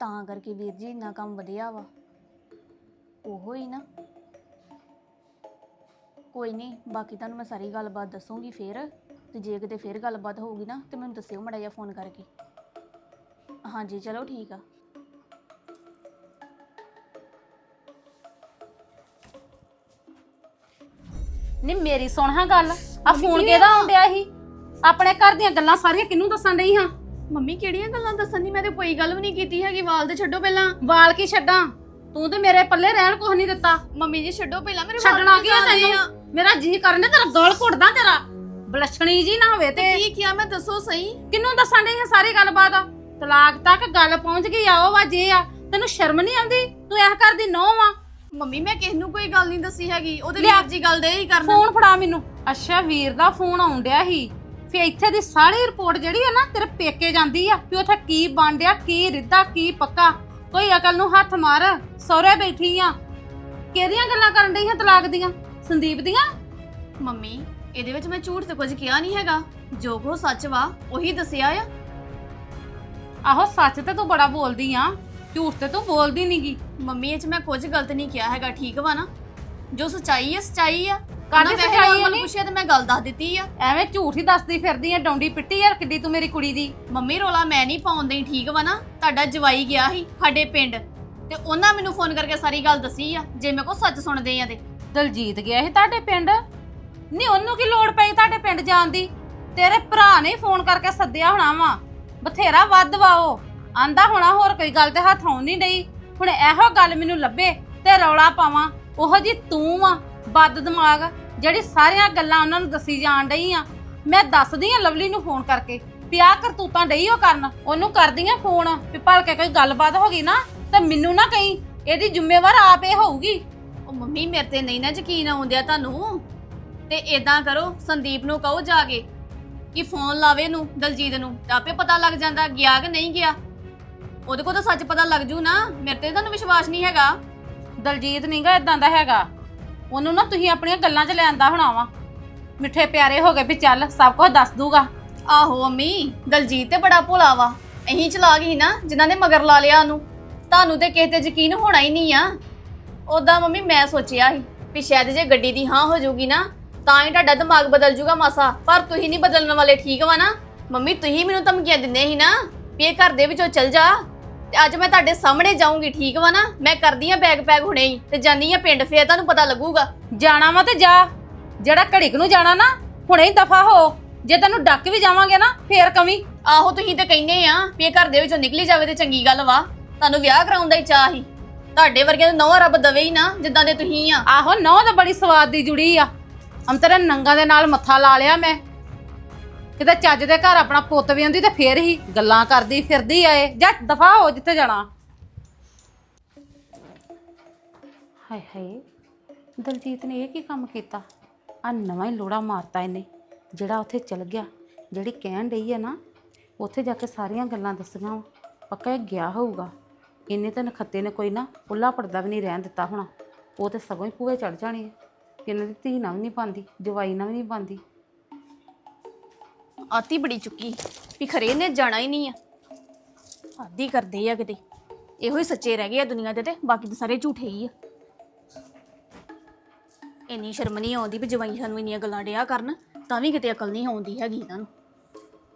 ਤਾਂ ਕਰਕੇ ਵੀਰ ਜੀ ਇੰਨਾ ਕੰਮ ਵਧਿਆ ਵਾ। ਉਹੋ ਹੀ ਨਾ। ਕੋਈ ਨਹੀਂ ਬਾਕੀ ਤੁਹਾਨੂੰ ਮੈਂ ਸਾਰੀ ਗੱਲਬਾਤ ਦੱਸੂਗੀ ਫੇਰ। ਤੇ ਜੇ ਕਿਤੇ ਫੇਰ ਗੱਲਬਾਤ ਹੋਊਗੀ ਨਾ ਤੇ ਮੈਨੂੰ ਦੱਸਿਓ ਮੜਾ ਜਿਹਾ ਫੋਨ ਕਰਕੇ। ਹਾਂਜੀ ਚਲੋ ਠੀਕ ਆ। ਨਹੀਂ ਮੇਰੀ ਸੁਣ ਹਾਂ ਗੱਲ। ਆ ਫੋਨ ਕਿਹਦਾ ਆਉਂਦਿਆ ਸੀ? ਆਪਣੇ ਘਰ ਦੀਆਂ ਗੱਲਾਂ ਸਾਰੀਆਂ ਕਿਹਨੂੰ ਦੱਸਣ ਡਈ ਹਾਂ? ਮੰਮੀ ਕਿਹੜੀਆਂ ਗੱਲਾਂ ਦੱਸਣ ਦੀ? ਮੈਂ ਤੇ ਕੋਈ ਗੱਲ ਵੀ ਨਹੀਂ ਕੀਤੀ ਹੈਗੀ। ਵਾਲ ਤੇ ਛੱਡੋ ਪਹਿਲਾਂ। ਵਾਲ ਕੀ ਛੱਡਾਂ? ਤੂੰ ਤੇ ਮੇਰੇ ਪੱਲੇ ਰਹਿਣ ਕੁਛ ਨਹੀਂ ਦਿੱਤਾ। ਮੰਮੀ ਜੀ ਛੱਡੋ ਪਹਿਲਾਂ ਮੇਰੇ ਛੱਡਣਾ ਕੀ ਆ ਤੈਨੂੰ? ਮੇਰਾ ਜੀ ਕਰਨੇ ਤੇਰਾ ਗਲ ਘੁੱਟਦਾ ਤੇਰਾ। ਬਲਛਣੀ ਜੀ ਨਾ ਹੋਵੇ ਤੇ ਕੀ ਕਿਹਾ? ਮੈਂ ਦੱਸੋ ਸਹੀ। ਦੱਸਣ ਡਈ ਆ ਸਾਰੀ ਗੱਲਬਾਤ? ਤਲਾਕ ਤੱਕ ਗੱਲ ਪਹੁੰਚ ਗਈ ਆ ਉਹ ਵਾ ਜੇ ਆ। ਤੈਨੂੰ ਸ਼ਰਮ ਨਹੀਂ ਆਉਂਦੀ? ਤੂੰ ਇਹ ਘਰ ਦੀ ਨੌਂ ਆ। ਮੰਮੀ ਮੈਂ ਕਿਸ ਨੂੰ ਕੋਈ ਗੱਲ ਨਹੀਂ ਦੱਸੀ ਹੈਗੀ। ਉਹਦੇ। ਲਈ ਜੀ ਗੱਲ ਦੇ ਹੀ ਕਰਨਾ। ਫੋਨ ਫੜਾ ਮੈਨੂੰ। ਅੱਛਾ ਵੀਰ ਦਾ ਫੋਨ ਆਉਣ ਡਿਆ ਸੀ। ਫੇ ਇੱਥੇ ਦੀ ਸਾਰੀ ਰਿਪੋਰਟ ਜਿਹੜੀ ਆ ਨਾ ਤੇਰੇ ਪੇਕੇ ਜਾਂਦੀ ਆ ਵੀ ਉੱਥੇ ਕੀ ਬਣ ਡਿਆ ਕੀ ਰਿੱਧਾ ਕੀ ਪੱਕਾ। ਕੋਈ ਅਕਲ ਨੂੰ ਹੱਥ ਮਾਰ ਸਹੁਰੇ ਬੈਠੀ ਆ। ਕਿਹਦੀਆਂ ਗੱਲਾਂ ਕਰਨ ਡਈ ਆ ਤਲਾਕ ਦੀਆਂ? ਸੰਦੀਪ ਦੀਆਂ? ਮੰਮੀ ਇਹਦੇ ਵਿੱਚ ਮੈਂ ਝੂਠ ਤੇ ਕੁਝ ਕਿਹਾ ਨਹੀਂ ਹੈਗਾ। ਜੋ ਕੋ ਸੱਚ ਵਾ ਉਹੀ ਦੱਸਿਆ ਆ। ਆਹੋ ਸੱਚ ਤੇ ਤੂੰ ਬੜਾ ਬੋਲਦੀ ਆ। ਝੂਠ ਤੇ ਤੂੰ ਬੋਲਦੀ ਨਹੀਂਗੀ ਮੰਮੀ ਇਹ ਚ ਮੈਂ ਕੁਝ ਗਲਤ ਨਹੀਂ ਕਿਹਾ ਹੈਗਾ ਠੀਕ ਵਾ ਨਾ? ਜੋ ਸਚਾਈ ਹੈ ਸਚਾਈ ਆ। ਕਾਹਦੀ ਉਹਨਾਂ ਵੈਸੇ ਸੱਚਾਈ ਆ normal ਨੀ? ਪੁੱਛਿਆ ਤੇ ਮੈਂ ਗੱਲ ਦੱਸ ਦਿੱਤੀ ਆ। ਐਵੇਂ ਝੂਠ ਹੀ ਦੱਸਦੀ ਫਿਰਦੀ ਆ ਡੌਂਡੀ ਪਿੱਟੀ ਯਾਰ ਕਿੱਡੀ ਤੂੰ ਮੇਰੀ ਕੁੜੀ ਦੀ? ਮੰਮੀ ਰੋਲਾ ਮੈਂ ਨਹੀਂ ਪਾਉਂਦੀ ਠੀਕ ਵਾ ਨਾ? ਤੁਹਾਡਾ ਜਵਾਈ ਗਿਆ ਸੀ ਸਾਡੇ ਪਿੰਡ। ਤੇ ਉਹਨਾਂ ਮੈਨੂੰ ਫੋਨ ਕਰਕੇ ਸਾਰੀ ਗੱਲ ਦੱਸੀ ਆ ਜੇ ਮੇਰੇ ਕੋ ਸੱਚ ਸੁਣਦੇ ਆ ਤੇ। ਦਲਜੀਤ ਗਿਆ ਸੀ ਤੁਹਾਡੇ ਪਿੰਡ? ਨਹੀਂ ਉਹਨੂੰ ਕੀ ਲੋੜ ਪਈ ਤੁਹਾਡੇ ਪਿੰਡ ਜਾਣ ਦੀ? ਤੇਰੇ ਭਰਾ ਨੇ ਫੋਨ ਕਰਕੇ ਸੱਦਿਆ ਹੋਣਾ ਵਾ। ਬਥੇਰਾ ਵੱਧ ਵਾ ਉਹ। ਆਂਦਾ ਹੋਣਾ ਹੋਰ ਕੋਈ ਗੱਲ ਤੇ ਹੱਥ ਆਉਣ ਨਹੀਂ ਡਈ। ਹੁਣ ਇਹੋ ਗੱਲ ਮੈਨੂੰ ਲੱਭੇ ਤੇ ਰੌਲਾ ਪਾਵਾਂ। ਉਹੋ ਜੀ ਤੂੰ ਆ। ਬੱਦ ਦਿਮਾਗ ਜਿਹੜੀ ਸਾਰੀਆਂ ਗੱਲਾਂ ਉਹਨਾਂ ਨੂੰ ਦੱਸੀ ਜਾਣ ਡਈ ਆ। ਮੈਂ ਦੱਸਦੀ ਆ ਲਵਲੀ ਨੂੰ ਫੋਨ ਕਰਕੇ ਆਹ ਕਰਤੂਤਾਂ ਡਈ ਉਹ ਕਰਨ। ਉਹਨੂੰ ਕਰਦੀ ਆ ਫੋਨ ਵੀ ਭਲ ਕੇ ਕੋਈ ਗੱਲਬਾਤ ਹੋ ਗਈ ਨਾ ਤੇ ਮੈਨੂੰ ਨਾ ਕਹੀਂ ਇਹਦੀ ਜ਼ਿੰਮੇਵਾਰ ਆਪ ਇਹ ਹੋਊਗੀ। ਉਹ ਮੰਮੀ ਮੇਰੇ ਤੇ ਨਹੀਂ ਨਾ ਯਕੀਨ ਆਉਂਦਿਆ ਤੁਹਾਨੂੰ। ਤੇ ਇਦਾਂ ਕਰੋ ਸੰਦੀਪ ਨੂੰ ਕਹੋ ਜਾ ਕੇ ਕਿ ਫੋਨ ਲਾਵੇ ਨੂੰ ਦਲਜੀਤ ਨੂੰ। ਤੇ ਆਪੇ ਪਤਾ ਲੱਗ ਜਾਂਦਾ ਗਿਆ ਕਿ ਨਹੀਂ ਗਿਆ। ਉਹਦੇ ਕੋਲ ਤਾਂ ਸੱਚ ਪਤਾ ਲੱਗ ਜੂ ਨਾ। ਮੇਰੇ ਤੇ ਤੁਹਾਨੂੰ ਵਿਸ਼ਵਾਸ ਨਹੀਂ ਹੈਗਾ। ਦਲਜੀਤ ਨਹੀਂਗਾ ਇਦਾਂ ਦਾ ਹੈਗਾ। ਉਹਨੂੰ ਨਾ ਤੁਸੀਂ ਆਪਣੀਆਂ ਗੱਲਾਂ 'ਚ ਲੈਂਦਾ ਹੋਣਾ ਵਾ। ਮਿੱਠੇ ਪਿਆਰੇ ਹੋ ਗਏ ਵੀ ਚੱਲ, ਸਭ ਕੁਝ ਦੱਸ ਦੂਗਾ। ਆਹੋ ਅੰਮੀ, ਦਲਜੀਤ ਤੇ ਬੜਾ ਭੋਲਾ ਵਾ। ਅਹੀਂ ਚਲਾ ਗਈ ਨਾ, ਜਿਨ੍ਹਾਂ ਨੇ ਮਗਰ ਲਾ ਲਿਆ ਉਹਨੂੰ। ਤੁਹਾਨੂੰ ਤੇ ਕਿਸੇ ਤੇ ਯਕੀਨ ਹੋਣਾ ਹੀ ਨਹੀਂ ਆ। ਉਦਾਂ ਮੰਮੀ ਮੈਂ ਸੋਚਿਆ ਸੀ ਵੀ ਸ਼ਾਇਦ ਜੇ ਗੱਡੀ ਦੀ ਹਾਂ ਹੋ ਜਾਊਗੀ ਨਾ, ਤਾਂ ਹੀ ਤੁਹਾਡਾ ਦਿਮਾਗ ਬਦਲ ਜੂਗਾ ਮਾਸਾ। ਪਰ ਤੁਸੀਂ ਨਹੀਂ ਬਦਲਣ ਵਾਲੇ ਠੀਕ ਵਾ ਨਾ। ਮੰਮੀ, ਤੁਸੀਂ ਮੈਨੂੰ ਧਮਕੀਆਂ ਦਿੰਦੇ ਸੀ ਨਾ ਵੀ ਇਹ ਘਰ ਦੇ ਵਿੱਚੋਂ ਚਲ ਜਾ। ਤੇ ਅੱਜ ਮੈਂ ਤੁਹਾਡੇ ਸਾਹਮਣੇ ਜਾਊਂਗੀ ਠੀਕ ਵਾ ਨਾ? ਮੈਂ ਕਰਦੀ ਆ ਬੈਗ ਪੈਗ ਹੁਣੇ ਹੀ ਤੇ ਜਾਨੀ ਆ ਪਿੰਡ ਫੇਰ ਤੁਹਾਨੂੰ ਪਤਾ ਲੱਗੂਗਾ। ਜਾਣਾ ਵਾ ਤੇ ਜਾ। ਜਿਹੜਾ ਘੜੀਕ ਨੂੰ ਜਾਣਾ ਨਾ ਹੁਣੇ ਹੀ ਦਫਾ ਹੋ। ਜੇ ਤੈਨੂੰ ਡੱਕ ਵੀ ਜਾਵਾਂਗੇ ਨਾ ਫੇਰ ਕਵੀ। ਆਹੋ ਤੁਸੀਂ ਤੇ ਕਹਿੰਦੇ ਆ ਵੀ ਇਹ ਘਰ ਦੇ ਵਿੱਚੋਂ ਨਿਕਲੀ ਜਾਵੇ ਤੇ ਚੰਗੀ ਗੱਲ ਵਾ। ਤੁਹਾਨੂੰ ਵਿਆਹ ਕਰਾਉਣ ਦਾ ਹੀ ਚਾਹ ਸੀ। ਤੁਹਾਡੇ ਵਰਗਿਆਂ ਨੂੰ ਨਵਾਂ ਰੱਬ ਦਵੇ ਹੀ ਨਾ ਜਿੱਦਾਂ ਦੇ ਤੁਸੀਂ ਆ। ਆਹੋ ਨੌ ਤਾਂ ਬੜੀ ਸਵਾਦ ਦੀ ਜੁੜੀ ਆ। ਅੰਤਰੇ ਨੰਗਾ ਦੇ ਨਾਲ ਮੱਥਾ ਲਾ ਲਿਆ ਮੈਂ। ਕਿਤੇ ਚੱਜ ਦੇ ਘਰ ਆਪਣਾ ਪੁੱਤ ਵੀ ਆਉਂਦੀ ਤੇ ਫੇਰ ਹੀ ਗੱਲਾਂ ਕਰਦੀ, ਫਿਰਦੀ ਆਏ। ਜਾਂ ਦਫਾ ਹੋ ਜਿੱਥੇ ਜਾਣਾ। ਹਾਏ ਹਾਏ, ਦਲਜੀਤ ਨੇ ਇਹ ਕੀ ਕੰਮ ਕੀਤਾ? ਆ ਨਵਾਂ ਹੀ ਲੋੜਾ ਮਾਰਤਾ ਇਹਨੇ, ਜਿਹੜਾ ਉੱਥੇ ਚਲ ਗਿਆ, ਜਿਹੜੀ ਕਹਿਣ ਡਈ ਹੈ ਨਾ, ਉੱਥੇ ਜਾ ਕੇ ਸਾਰੀਆਂ ਗੱਲਾਂ ਦੱਸੀਆਂ ਵਾ। ਪੱਕਾ ਇਹ ਗਿਆ ਹੋਊਗਾ। ਇਹਨੇ ਤਾਂ ਨਖੱਤੇ ਨੇ ਕੋਈ ਨਾ ਉੱਲਾ ਪੜਦਾ ਵੀ ਨਹੀਂ ਰਹਿਣ ਦਿੱਤਾ ਹੋਣਾ। ਉਹ ਤੇ ਸਗੋਂ ਹੀ ਭੂਏ ਚੜ ਜਾਣੀ ਹੈ ਕਿ ਇਹਨਾਂ ਦੀ ਧੀ ਨਾਲ ਵੀ ਨਹੀਂ ਪਾਉਂਦੀ ਜਵਾਈ ਨਾਲ ਵੀ ਨਹੀਂ ਪਾਉਂਦੀ ਆਤੀ ਬੜੀ ਚੁੱਕੀ ਵੀ ਖਰੇ ਇਹਨੇ ਜਾਣਾ ਹੀ ਨਹੀਂ ਆ। ਆਦੀ ਕਰਦੇ ਆ ਕਿਤੇ। ਇਹੋ ਹੀ ਸੱਚੇ ਰਹਿ ਗਏ ਆ ਦੁਨੀਆ ਦੇ ਤੇ ਬਾਕੀ ਤਾਂ ਸਾਰੇ ਝੂਠੇ ਹੀ ਆ। ਇੰਨੀ ਸ਼ਰਮ ਨਹੀਂ ਆਉਂਦੀ ਵੀ ਜਵਾਈ ਸਾਨੂੰ ਇੰਨੀਆਂ ਗੱਲਾਂ ਡਿਆ ਕਰਨ ਤਾਂ ਵੀ ਕਿਤੇ ਅਕਲ ਨਹੀਂ ਆਉਂਦੀ ਹੈਗੀ ਇਹਨਾਂ ਨੂੰ।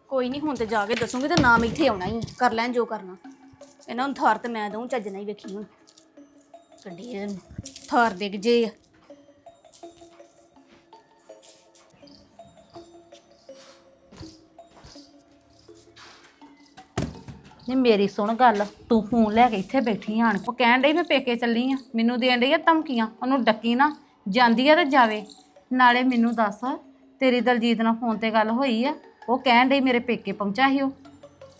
ਕੋਈ ਨਹੀਂ ਹੁਣ ਤੇ ਜਾ ਕੇ ਦੱਸੂਗੀ ਤੇ ਨਾਮ ਇੱਥੇ ਆਉਣਾ ਹੀ ਆ, ਕਰ ਲੈਣ ਜੋ ਕਰਨਾ। ਇਹਨਾਂ ਨੂੰ ਥਾਰ ਤੇ ਮੈਂ ਦਊਂ ਚੱਜ ਨਹੀਂ ਵੇਖੀ ਹੁਣ। ਕੱਢੀ ਥਾਰ ਦੇ ਜੇ ਆ। ਨਹੀਂ ਮੇਰੀ ਸੁਣ ਗੱਲ ਤੂੰ ਫੋਨ ਲੈ ਕੇ ਇੱਥੇ ਬੈਠੀ ਆਣ ਉਹ ਕਹਿਣ ਡਈ ਮੈਂ ਪੇਕੇ ਚੱਲੀ ਆ। ਮੈਨੂੰ ਦੇਣ ਡਈ ਆ ਧਮਕੀਆਂ ਉਹਨੂੰ ਡੱਕੀ ਨਾ ਜਾਂਦੀ ਆ ਤੇ ਜਾਵੇ। ਨਾਲੇ ਮੈਨੂੰ ਦੱਸ ਤੇਰੀ ਦਲਜੀਤ ਨਾਲ ਫੋਨ ਤੇ ਗੱਲ ਹੋਈ ਆ। ਉਹ ਕਹਿਣ ਡਈ ਮੇਰੇ ਪੇਕੇ ਪਹੁੰਚਾ ਸੀ ਉਹ।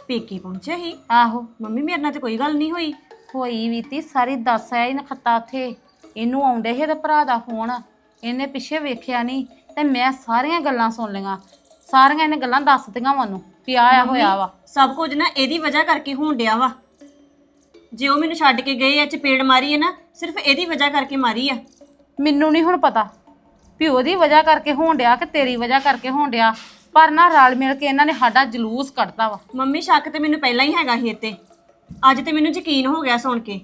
ਪੇਕੇ ਪਹੁੰਚਿਆ ਸੀ? ਆਹੋ। ਮੰਮੀ ਮੇਰੇ ਨਾਲ ਤੇ ਕੋਈ ਗੱਲ ਨਹੀਂ ਹੋਈ। ਹੋਈ ਵੀ ਤੀ ਸਾਰੀ ਦੱਸ ਆਇਆ ਹੀ ਨਖੱਤਾ ਉੱਥੇ। ਇਹਨੂੰ ਆਉਂਦੇ ਇਹਦੇ ਭਰਾ ਦਾ ਫੋਨ। ਇਹਨੇ ਪਿੱਛੇ ਵੇਖਿਆ ਨਹੀਂ ਤੇ ਮੈਂ ਸਾਰੀਆਂ ਗੱਲਾਂ ਸੁਣ ਲਈਆਂ। ਸਾਰੀਆਂ ਇਹਨੇ ਗੱਲਾਂ ਦੱਸਤੀਆਂ ਮੈਨੂੰ। ਵੀ ਆਹ ਆ ਹੋਇਆ ਵਾ। ਸਭ ਕੁਝ ਨਾ ਇਹਦੀ ਵਜ੍ਹਾ ਕਰਕੇ ਹੋਣ ਡਿਆ ਵਾ। ਜੇ ਉਹ ਮੈਨੂੰ ਛੱਡ ਕੇ ਗਏ ਆ ਚਪੇੜ ਮਾਰੀ ਹੈ ਨਾ ਸਿਰਫ ਇਹਦੀ ਵਜ੍ਹਾ ਕਰਕੇ ਮਾਰੀ ਆ। ਮੈਨੂੰ ਨਹੀਂ ਹੁਣ ਪਤਾ ਵੀ ਉਹਦੀ ਵਜ੍ਹਾ ਕਰਕੇ ਹੋਣ ਡਿਆ ਕਿ ਤੇਰੀ ਵਜ੍ਹਾ ਕਰਕੇ ਹੋਣ ਡਿਆ। ਪਰ ਨਾ ਰਲ ਮਿਲ ਕੇ ਇਹਨਾਂ ਨੇ ਸਾਡਾ ਜਲੂਸ ਕੱਢਤਾ ਵਾ। ਮੰਮੀ ਸ਼ੱਕ ਤੇ ਮੈਨੂੰ ਪਹਿਲਾਂ ਹੀ ਹੈਗਾ ਸੀ ਇੱਥੇ। ਅੱਜ ਤੇ ਮੈਨੂੰ ਯਕੀਨ ਹੋ ਗਿਆ ਸੁਣ ਕੇ।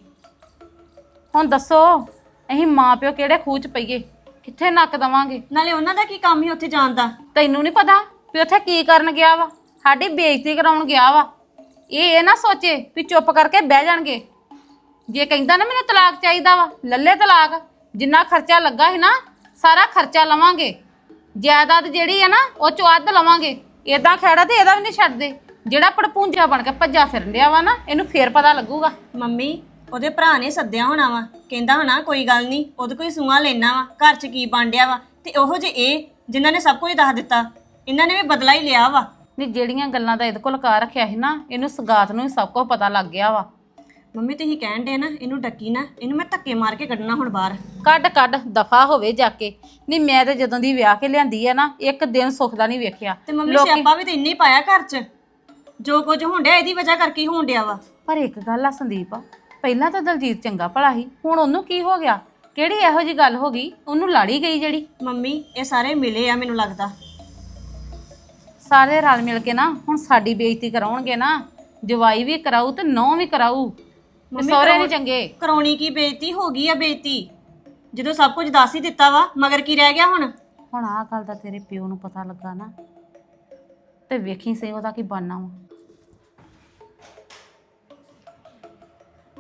ਹੁਣ ਦੱਸੋ ਅਸੀਂ ਮਾਂ ਪਿਓ ਕਿਹੜੇ ਖੂਚ ਪਈਏ? ਕਿੱਥੇ ਨੱਕ ਦਵਾਂਗੇ? ਨਾਲੇ ਉਹਨਾਂ ਦਾ ਕੀ ਕੰਮ ਹੀ ਉੱਥੇ ਜਾਣ ਦਾ? ਤੈਨੂੰ ਨਹੀਂ ਪਤਾ ਵੀ ਉੱਥੇ ਕੀ ਕਰਨ ਗਿਆ ਵਾ? ਸਾਡੀ ਬੇਇੱਜ਼ਤੀ ਕਰਾਉਣ ਗਿਆ ਵਾ। ਇਹ ਇਹ ਨਾ ਸੋਚੇ ਵੀ ਚੁੱਪ ਕਰਕੇ ਬਹਿ ਜਾਣਗੇ। ਜੇ ਕਹਿੰਦਾ ਨਾ ਮੈਨੂੰ ਤਲਾਕ ਚਾਹੀਦਾ ਵਾ, ਲੱਲੇ ਤਲਾਕ, ਜਿੰਨਾ ਖਰਚਾ ਲੱਗਾ ਸੀ ਨਾ, ਸਾਰਾ ਖਰਚਾ ਲਵਾਂਗੇ। ਜਾਇਦਾਦ ਜਿਹੜੀ ਹੈ ਨਾ, ਉਹ ਚੋਂ ਅੱਧ ਲਵਾਂਗੇ। ਇਦਾਂ ਖੜਾ ਤੇ ਇਹਦਾ ਵੀ ਨਹੀਂ ਛੱਡਦੇ। ਜਿਹੜਾ ਪੜਪੂੰਜਾ ਬਣ ਕੇ ਭੱਜਾ ਫਿਰਨ ਡਿਆ ਵਾ ਨਾ, ਇਹਨੂੰ ਫੇਰ ਪਤਾ ਲੱਗੂਗਾ। ਮੰਮੀ, ਉਹਦੇ ਭਰਾ ਨੇ ਸੱਦਿਆ ਹੋਣਾ ਵਾ। ਕਹਿੰਦਾ ਹੋਣਾ, ਕੋਈ ਗੱਲ ਨਹੀਂ, ਉਹਦੇ ਕੋਈ ਸੂਆ ਲੈਣਾ ਵਾ, ਘਰ 'ਚ ਕੀ ਬਾਂਡਿਆ ਵਾ। ਤੇ ਉਹੋ ਜੇ ਇਹ, ਜਿਨ੍ਹਾਂ ਨੇ ਸਭ ਕੁਝ ਦੱਸ ਦਿੱਤਾ, ਇਹਨਾਂ ਨੇ ਵੀ ਬਦਲਾ ਹੀ ਲਿਆ ਵਾ। ਨਹੀਂ ਜਿਹੜੀਆਂ ਗੱਲਾਂ ਦਾ ਇਹਦੇ ਕੋਲ ਲਕਾ ਰੱਖਿਆ ਸੀ ਨਾ ਇਹਨੂੰ ਸਗਾਤ ਨੂੰ ਹੀ ਸਭ ਕੁਝ ਪਤਾ ਲੱਗ ਗਿਆ ਵਾ। ਮੰਮੀ ਤੁਸੀਂ ਕਹਿਣ ਦੇ ਨਾ ਇਹਨੂੰ ਡੱਕੀ ਨਾ ਇਹਨੂੰ ਮੈਂ ਧੱਕੇ ਮਾਰ ਕੇ ਕੱਢਣਾ ਹੁਣ ਬਾਹਰ। ਕੱਢ ਕੱਢ ਦਫਾ ਹੋਵੇ ਜਾ ਕੇ। ਨਹੀਂ ਮੈਂ ਤੇ ਜਦੋਂ ਦੀ ਵਿਆਹ ਕੇ ਲਿਆਂਦੀ ਆ ਨਾ ਇੱਕ ਦਿਨ ਸੁੱਖ ਦਾ ਨਹੀਂ ਵੇਖਿਆ। ਤੇ ਮੰਮੀ ਸਿਆਪਾ ਵੀ ਤੇ ਇੰਨੇ ਹੀ ਪਾਇਆ ਘਰ 'ਚ। ਜੋ ਕੁਝ ਹੋਣ ਡਿਆ ਇਹਦੀ ਵਜ੍ਹਾ ਕਰਕੇ ਹੀ ਹੋਣ ਡਿਆ ਵਾ। ਪਰ ਇੱਕ ਗੱਲ ਆ ਸੰਦੀਪ ਪਹਿਲਾਂ ਤਾਂ ਦਲਜੀਤ ਚੰਗਾ ਭਲਾ ਸੀ ਹੁਣ ਉਹਨੂੰ ਕੀ ਹੋ ਗਿਆ? ਕਿਹੜੀ ਇਹੋ ਜੀ ਗੱਲ ਹੋ ਗਈ? ਉਹਨੂੰ ਲਾੜੀ ਗਈ ਜਿਹੜੀ? ਮੰਮੀ ਇਹ ਸਾਰੇ ਮਿਲੇ ਆ ਮੈਨੂੰ ਲੱਗਦਾ। ਸਾਰੇ ਰਲ ਮਿਲ ਕੇ ਨਾ ਹੁਣ ਸਾਡੀ ਬੇਇੱਜ਼ਤੀ ਕਰਾਉਣਗੇ ਨਾ ਜਵਾਈ ਵੀ ਕਰਾਊ ਤੇ ਨੌ ਵੀ ਕਰਾਊ ਤੇ ਸਹੁਰੇ ਨਹੀਂ ਚੰਗੇ। ਕਰਾਉਣੀ ਕੀ ਬੇਇੱਜ਼ਤੀ? ਹੋ ਗਈ ਆ ਬੇਇੱਜ਼ਤੀ। ਜਦੋਂ ਸਭ ਕੁਝ ਦੱਸ ਹੀ ਦਿੱਤਾ ਵਾ ਮਗਰ ਕੀ ਰਹਿ ਗਿਆ ਹੁਣ? ਹੁਣ ਆਹ ਗੱਲ ਦਾ ਤੇਰੇ ਪਿਓ ਨੂੰ ਪਤਾ ਲੱਗਾ ਨਾ ਤੇ ਵੇਖੀ ਸਹੀ ਉਹਦਾ ਕੀ ਬਣਨਾ ਵਾ।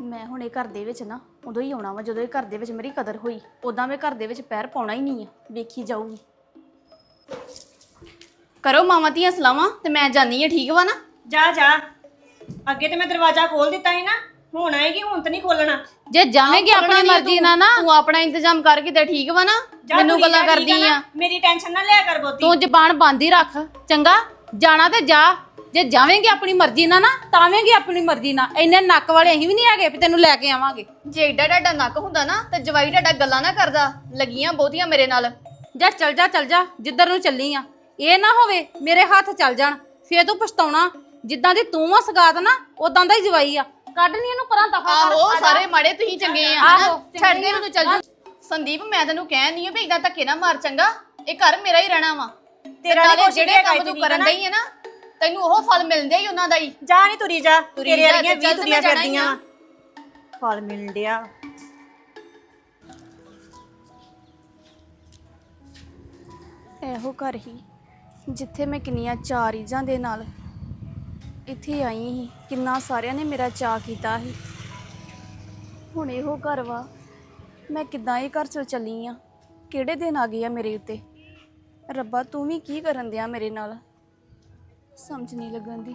ਮੈਂ ਹੁਣ ਇਹ ਘਰ ਦੇ ਵਿੱਚ ਨਾ ਉਦੋਂ ਹੀ ਆਉਣਾ ਵਾ ਜਦੋਂ ਇਹ ਘਰ ਦੇ ਵਿੱਚ ਮੇਰੀ ਕਦਰ ਹੋਈ ਉਦਾਂ ਮੈਂ ਘਰ ਦੇ ਵਿੱਚ ਪੈਰ ਪਾਉਣਾ ਹੀ ਨਹੀਂ ਆ ਵੇਖੀ ਜਾਊਗੀ। ਕਰੋ ਮਾਵਾਂ ਧੀਆਂ ਸਲਾਵਾਂ ਤੇ ਮੈਂ ਜਾਨੀ ਆ ਠੀਕ ਵਾ ਨਾ? ਜਾ ਜਾ। ਅੱਗੇ ਤੇ ਮੈਂ ਦਰਵਾਜ਼ਾ ਖੋਲ ਦਿੱਤਾ ਸੀ ਨਾ ਹੁਣ ਆਏਗੀ ਹੁਣ ਤਾਂ ਨਹੀਂ ਖੋਲਣਾ ਜੇ ਜਾਵੇਂਗੀ ਆਪਣੀ ਮਰਜ਼ੀ ਨਾਲ ਨਾ ਤੂੰ ਆਪਣਾ ਇੰਤਜ਼ਾਮ ਕਰ ਕਿਤੇ ਠੀਕ ਵਾ ਨਾ? ਜਾ ਮੈਨੂੰ ਗੱਲਾਂ ਕਰਦੀ ਨਾ? ਆ। ਮੇਰੀ ਟੈਨਸ਼ਨ ਨਾ ਲਿਆ ਕਰ ਬੋਤੀ। ਤੂੰ ਜ਼ਬਾਨ ਬੰਦ ਹੀ ਰੱਖ ਚੰਗਾ? ਜਾਣਾ ਤੇ ਜਾ। ਜੇ ਜਾਵੇਂਗੀ ਆਪਣੀ ਮਰਜ਼ੀ ਨਾਲ ਨਾ ਤਾਵੇਂਗੀ ਆਪਣੀ ਮਰਜ਼ੀ ਨਾਲ। ਇੰਨੇ ਨੱਕ ਵਾਲੇ ਅਸੀਂ ਵੀ ਨਹੀਂ ਹੈਗੇ ਵੀ ਤੈਨੂੰ ਲੈ ਕੇ ਆਵਾਂਗੇ। ਜੇ ਏਡਾ ਡਾਡਾ ਨੱਕ ਹੁੰਦਾ ਨਾ ਤੇ ਜਵਾਈ ਡਾਡਾ ਗੱਲਾਂ ਨਾ ਕਰਦਾ ਲੱਗੀਆਂ ਬਹੁਤੀਆਂ ਮੇਰੇ ਨਾਲ। ਜਾ ਚੱਲ ਜਾ ਚੱਲ ਜਾ ਜਿੱਧਰ ਨੂੰ ਚੱਲੀ ਆ। ਇਹ ਨਾ ਹੋਵੇ ਮੇਰੇ ਹੱਥ ਚੱਲ ਜਾਣ ਫੇਰ ਤੂੰ ਪਛਤਾਉਣਾ। ਜਿੱਦਾਂ ਦੀ ਤੂੰ ਆ ਸਗਾਤ ਨਾ ਉਦਾਂ ਦਾ ਹੀ ਜਵਾਈ ਆ। ਕੱਢ ਨਹੀਂ ਇਹਨੂੰ ਪਰਾਂ ਦਫਾ ਕਰ ਆਹੋ ਸਾਰੇ ਮਾੜੇ ਤੁਸੀਂ ਚੰਗੇ ਆ ਆਹੋ, ਹਨਾ? ਚੰਗੇ ਛੱਡ ਦੇ। ਮੈਨੂੰ ਚੱਲ ਜਾ। ਸੰਦੀਪ ਮੈਂ ਤੈਨੂੰ ਕਹਿ ਨਹੀਂ ਆ ਵੀ ਇਦਾਂ ਧੱਕੇ ਨਾ ਮਾਰ ਚੰਗਾ। ਇਹ ਘਰ ਮੇਰਾ ਹੀ ਰਹਿਣਾ ਵਾ। ਤੇਰਾ ਨਾਲੇ ਨੀ ਕੁਛ ਜਿਹੜੇ ਕੰਮ ਤੂੰ ਕਰਨ। ਡਈ ਹੈ ਨਾ ਤੈਨੂੰ ਉਹ ਫਲ ਮਿਲਦੇ ਹੀ ਉਹਨਾਂ ਦਾ ਹੀ। ਜਾ ਨਹੀਂ ਤੁਰੀ ਜਾ ਤੁਰੀ ਤੇਰੇ ਜਾ, ਵਰਗੀਆਂ ਤੇ 20 ਚੱਲ ਤੁਰੀਆਂ ਮੈਂ ਜਾਣਾ ਹੀ ਫਿਰਦੀਆਂ। ਫਲ ਮਿਲ ਡਿਆ। ਇਹੋ ਘਰ ਹੀ। ਜਿੱਥੇ ਮੈਂ ਕਿੰਨੀਆਂ ਚਾਰ ਰੀਝਾਂ ਦੇ ਨਾਲ ਇੱਥੇ ਆਈ ਸੀ, ਕਿੰਨਾ ਸਾਰਿਆਂ ਨੇ ਮੇਰਾ ਚਾਅ ਕੀਤਾ ਸੀ। ਹੁਣ ਇਹੋ ਘਰ ਵਾ, ਮੈਂ ਕਿੱਦਾਂ ਇਹ ਘਰ ਚੋਂ ਚੱਲੀ ਆ? ਕਿਹੜੇ ਦਿਨ ਆ ਗਏ ਆ ਮੇਰੇ ਉੱਤੇ? ਰੱਬਾ ਤੂੰ ਵੀ ਕੀ ਕਰਨ ਦਿਆ ਮੇਰੇ ਨਾਲ? ਸਮਝ ਨਹੀਂ ਲੱਗਣ ਦੀ।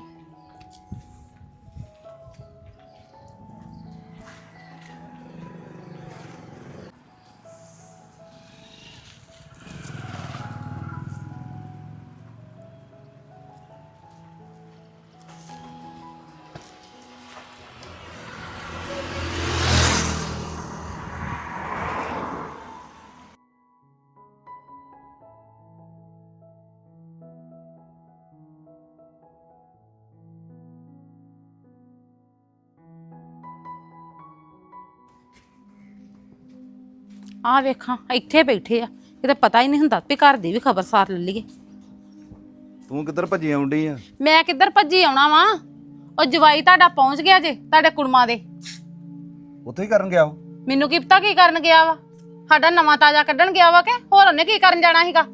ਆ ਵੇਖਾਂ ਇੱਥੇ ਬੈਠੇ ਆ। ਕਿਤੇ ਪਤਾ ਹੀ ਨਹੀਂ ਹੁੰਦਾ ਵੀ ਘਰ ਦੀ ਵੀ ਖਬਰ ਸਾਰ ਲੈ ਲਈਏ। ਤੂੰ ਕਿੱਧਰ ਭੱਜੀ ਆਉਂਦੀ ਆ? ਮੈਂ ਕਿੱਧਰ ਭੱਜੀ ਆਉਣਾ ਵਾਂ? ਉਹ ਜਵਾਈ ਤੁਹਾਡਾ ਪਹੁੰਚ ਗਿਆ ਜੇ ਤੁਹਾਡੇ ਕੁੜਮਾਂ ਦੇ। ਉੱਥੇ ਹੀ ਕਰਨ ਗਿਆ ਉਹ? ਮੈਨੂੰ ਕੀ ਪਤਾ ਕੀ ਕਰਨ ਗਿਆ ਵਾ? ਸਾਡਾ ਨਵਾਂ ਤਾਜ਼ਾ ਕੱਢਣ ਗਿਆ ਵਾ ਕਿ ਹੋਰ ਉਹਨੇ ਕੀ ਕਰਨ ਜਾਣਾ ਸੀਗਾ?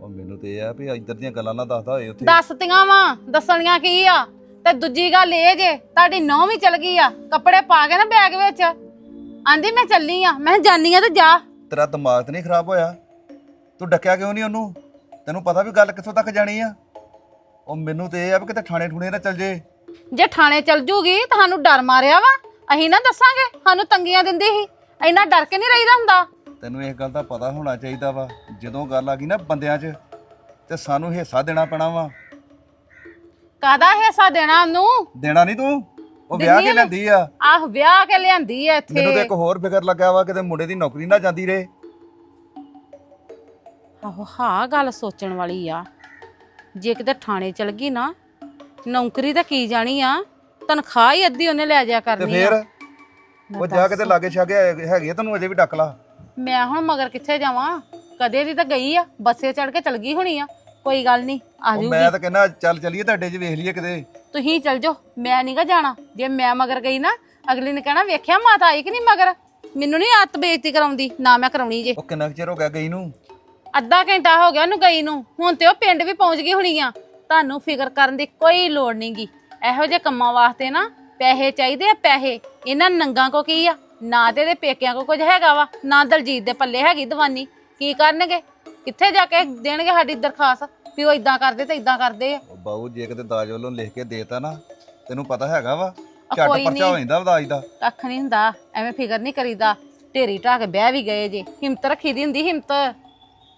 ਉਹ ਮੈਨੂੰ ਤੇ ਇਹ ਆ ਵੀ ਇੱਧਰ ਦੀਆਂ ਗੱਲਾਂ ਨਾ ਦੱਸਦਾ ਹੋਏ ਉੱਥੇ। ਦੱਸਤੀਆਂ ਵਾ ਦੱਸਣੀਆਂ ਕੀ ਆ? ਤੇ ਦੂਜੀ ਗੱਲ ਇਹ ਜੇ ਤੁਹਾਡੀ ਨੌਂ ਵੀ ਚਲ ਗਈ ਆ ਕੱਪੜੇ ਪਾ ਕੇ ਨਾ ਬੈਗ ਵਿੱਚ। ਆਂਦੀ ਮੈਂ ਚੱਲੀ ਆ। ਮੈਂ ਜਾਨੀ ਆ ਤੇ ਜਾ। ਤੇਰਾ ਦਿਮਾਗ ਤੇ ਨਹੀਂ ਖਰਾਬ ਹੋਇਆ? ਤੂੰ ਡੱਕਿਆ ਕਿਉਂ ਨਹੀਂ ਉਹਨੂੰ? ਤੈਨੂੰ ਪਤਾ ਵੀ ਗੱਲ ਕਿੱਥੋਂ ਤੱਕ ਜਾਣੀ ਆ? ਉਹ ਮੈਨੂੰ ਤੇ ਇਹ ਆ ਵੀ ਕਿਤੇ ਥਾਣੇ ਠੂਣੇ ਨਾ ਚੱਲ ਜੇ। ਜੇ ਥਾਣੇ ਚਲ ਜੂਗੀ ਤੁਹਾਨੂੰ ਡਰ ਮਾਰਿਆ ਵਾ। ਅਸੀਂ ਨਾ ਦੱਸਾਂਗੇ ਸਾਨੂੰ ਤੰਗੀਆਂ ਦਿੰਦੀ ਸੀ। ਇੰਨਾ ਡਰ ਕੇ ਨਹੀਂ ਰਹੀਦਾ ਹੁੰਦਾ? ਤੈਨੂੰ ਇਸ ਗੱਲ ਦਾ ਪਤਾ ਹੋਣਾ ਚਾਹੀਦਾ ਵਾ ਜਦੋਂ ਗੱਲ ਆ ਗਈ ਨਾ ਬੰਦਿਆਂ 'ਚ ਤੇ ਸਾਨੂੰ ਹਿੱਸਾ ਦੇਣਾ ਪੈਣਾ ਵਾ। ਕਾਦਾ ਹਿੱਸਾ ਦੇਣਾ ਉਹਨੂੰ? ਦੇਣਾ ਨਹੀਂ ਤੂੰ? ਉਹ ਵਿਆਹ ਕੇ ਲੈਂਦੀ ਆ ਆਹ ਵਿਆਹ ਕੇ ਲਿਆਂਦੀ ਐ ਮੈਨੂੰ ਤੇ ਇੱਥੇ ਇੱਕ ਹੋਰ ਫਿਕਰ ਲੱਗਾ ਵਾ ਕਿਤੇ ਮੁੰਡੇ ਦੀ ਨੌਕਰੀ ਨਾ ਜਾਂਦੀ ਰਹੇ। ਆਹੋ ਹਾਂ ਗੱਲ ਸੋਚਣ ਵਾਲੀ ਆ। ਜੇ ਕਿਤੇ ਥਾਣੇ ਚਲ ਗਈ ਨਾ ਨੌਕਰੀ ਤਾਂ ਕੀ ਜਾਣੀ ਆ? ਤਨਖਾਹ ਹੀ ਅੱਧੀ ਉਹਨੇ ਲੈ ਜਾ ਤੇ ਕਰਨੀ ਫੇਰ? ਆ ਉਹ ਜਾ ਕੇ ਤੇ ਲਾਗੇ ਛਾਗੇ ਹੈਗੀ ਆ ਤੈਨੂੰ ਅਜੇ ਵੀ ਡੱਕ ਲਾ। ਮੈਂ ਹੁਣ ਮਗਰ ਕਿੱਥੇ ਜਾਵਾਂ? ਕਦੇ ਦੀ ਤਾਂ ਗਈ ਆ ਬੱਸੇ ਚੜ ਕੇ ਚਲ ਗਈ ਹੋਣੀ ਆ। ਕੋਈ ਗੱਲ ਨਹੀਂ ਆ ਉਹ ਜੂਗੀ। ਮੈਂ ਤਾਂ ਕਹਿੰਦਾ ਚੱਲ ਚੱਲੀਏ ਤੁਹਾਡੇ 'ਚ ਵੇਖ ਲਈਏ ਕਿਤੇ। ਤੁਸੀਂ ਚੱਲ ਜਾਓ ਮੈਂ ਨਹੀਂਗਾ ਜਾਣਾ। ਜੇ ਮੈਂ ਮਗਰ ਗਈ ਨਾ ਅਗਲੀ ਨੇ ਕਹਿਣਾ ਵੇਖਿਆ ਮਾਤਾ ਆਈ ਕਿ ਨਹੀਂ ਮਗਰ? ਮੈਨੂੰ ਨਹੀਂ ਆਤ ਬੇਇੱਜ਼ਤੀ ਕਰਾਉਂਦੀ ਨਾ ਮੈਂ ਕਰਾਉਣੀ ਜੇ। ਉਹ ਕਿੰਨਾ ਕੁ ਚਿਰ ਹੋ ਗਿਆ ਗਈ ਨੂੰ? ਅੱਧਾ ਘੰਟਾ ਹੋ ਗਿਆ ਉਹਨੂੰ ਗਈ ਨੂੰ। ਹੁਣ ਤੇ ਉਹ ਪਿੰਡ ਵੀ ਪਹੁੰਚ ਗਈ ਹੋਣੀ ਆ ਤੁਹਾਨੂੰ ਫਿਕਰ ਕਰਨ ਦੀ ਕੋਈ ਲੋੜ ਨਹੀਂਗੀ ਇਹੋ ਜਿਹੇ ਕੰਮਾਂ ਵਾਸਤੇ ਨਾ ਪੈਸੇ ਚਾਹੀਦੇ ਆ ਪੈਸੇ। ਇਹਨਾਂ ਨੰਗਾ ਕੋ ਕੀ ਆ? ਨਾ ਤੇ ਇਹਦੇ ਪੇਕਿਆਂ ਕੋ ਕੁਝ ਹੈਗਾ ਵਾ ਨਾ ਦਲਜੀਤ ਦੇ ਪੱਲੇ ਹੈਗੀ ਦਵਾਨੀ। ਕੀ ਕਰਨਗੇ? ਕਿੱਥੇ ਜਾ ਕੇ ਦੇਣਗੇ ਸਾਡੀ ਦਰਖਾਸਤ? ਵੀ ਉਹ ਇਦਾਂ ਕਰਦੇ ਤੇ ਇਦਾਂ ਕਰਦੇ ਆ। ਉਹ ਬਾਊ ਜੇ ਕਿਤੇ ਦਾਜ ਵੱਲੋਂ ਲਿਖ ਕੇ ਦੇਤਾ ਨਾ ਤੈਨੂੰ ਪਤਾ ਹੈਗਾ ਵਾ ਆ ਝੱਟ ਕੋਈ ਪਰਚਾ ਹੋ। ਜਾਂਦਾ ਦਾਜ ਦਾ। ਕੱਖ ਨਹੀਂ ਹੁੰਦਾ ਐਵੇਂ ਫਿਕਰ ਨਹੀਂ ਕਰੀਦਾ। ਢੇਰੀ ਢਾਹ ਕੇ ਬਹਿ ਵੀ ਗਏ ਜੇ ਹਿੰਮਤ ਰੱਖੀ ਦੀ ਹੁੰਦੀ ਹਿੰਮਤ।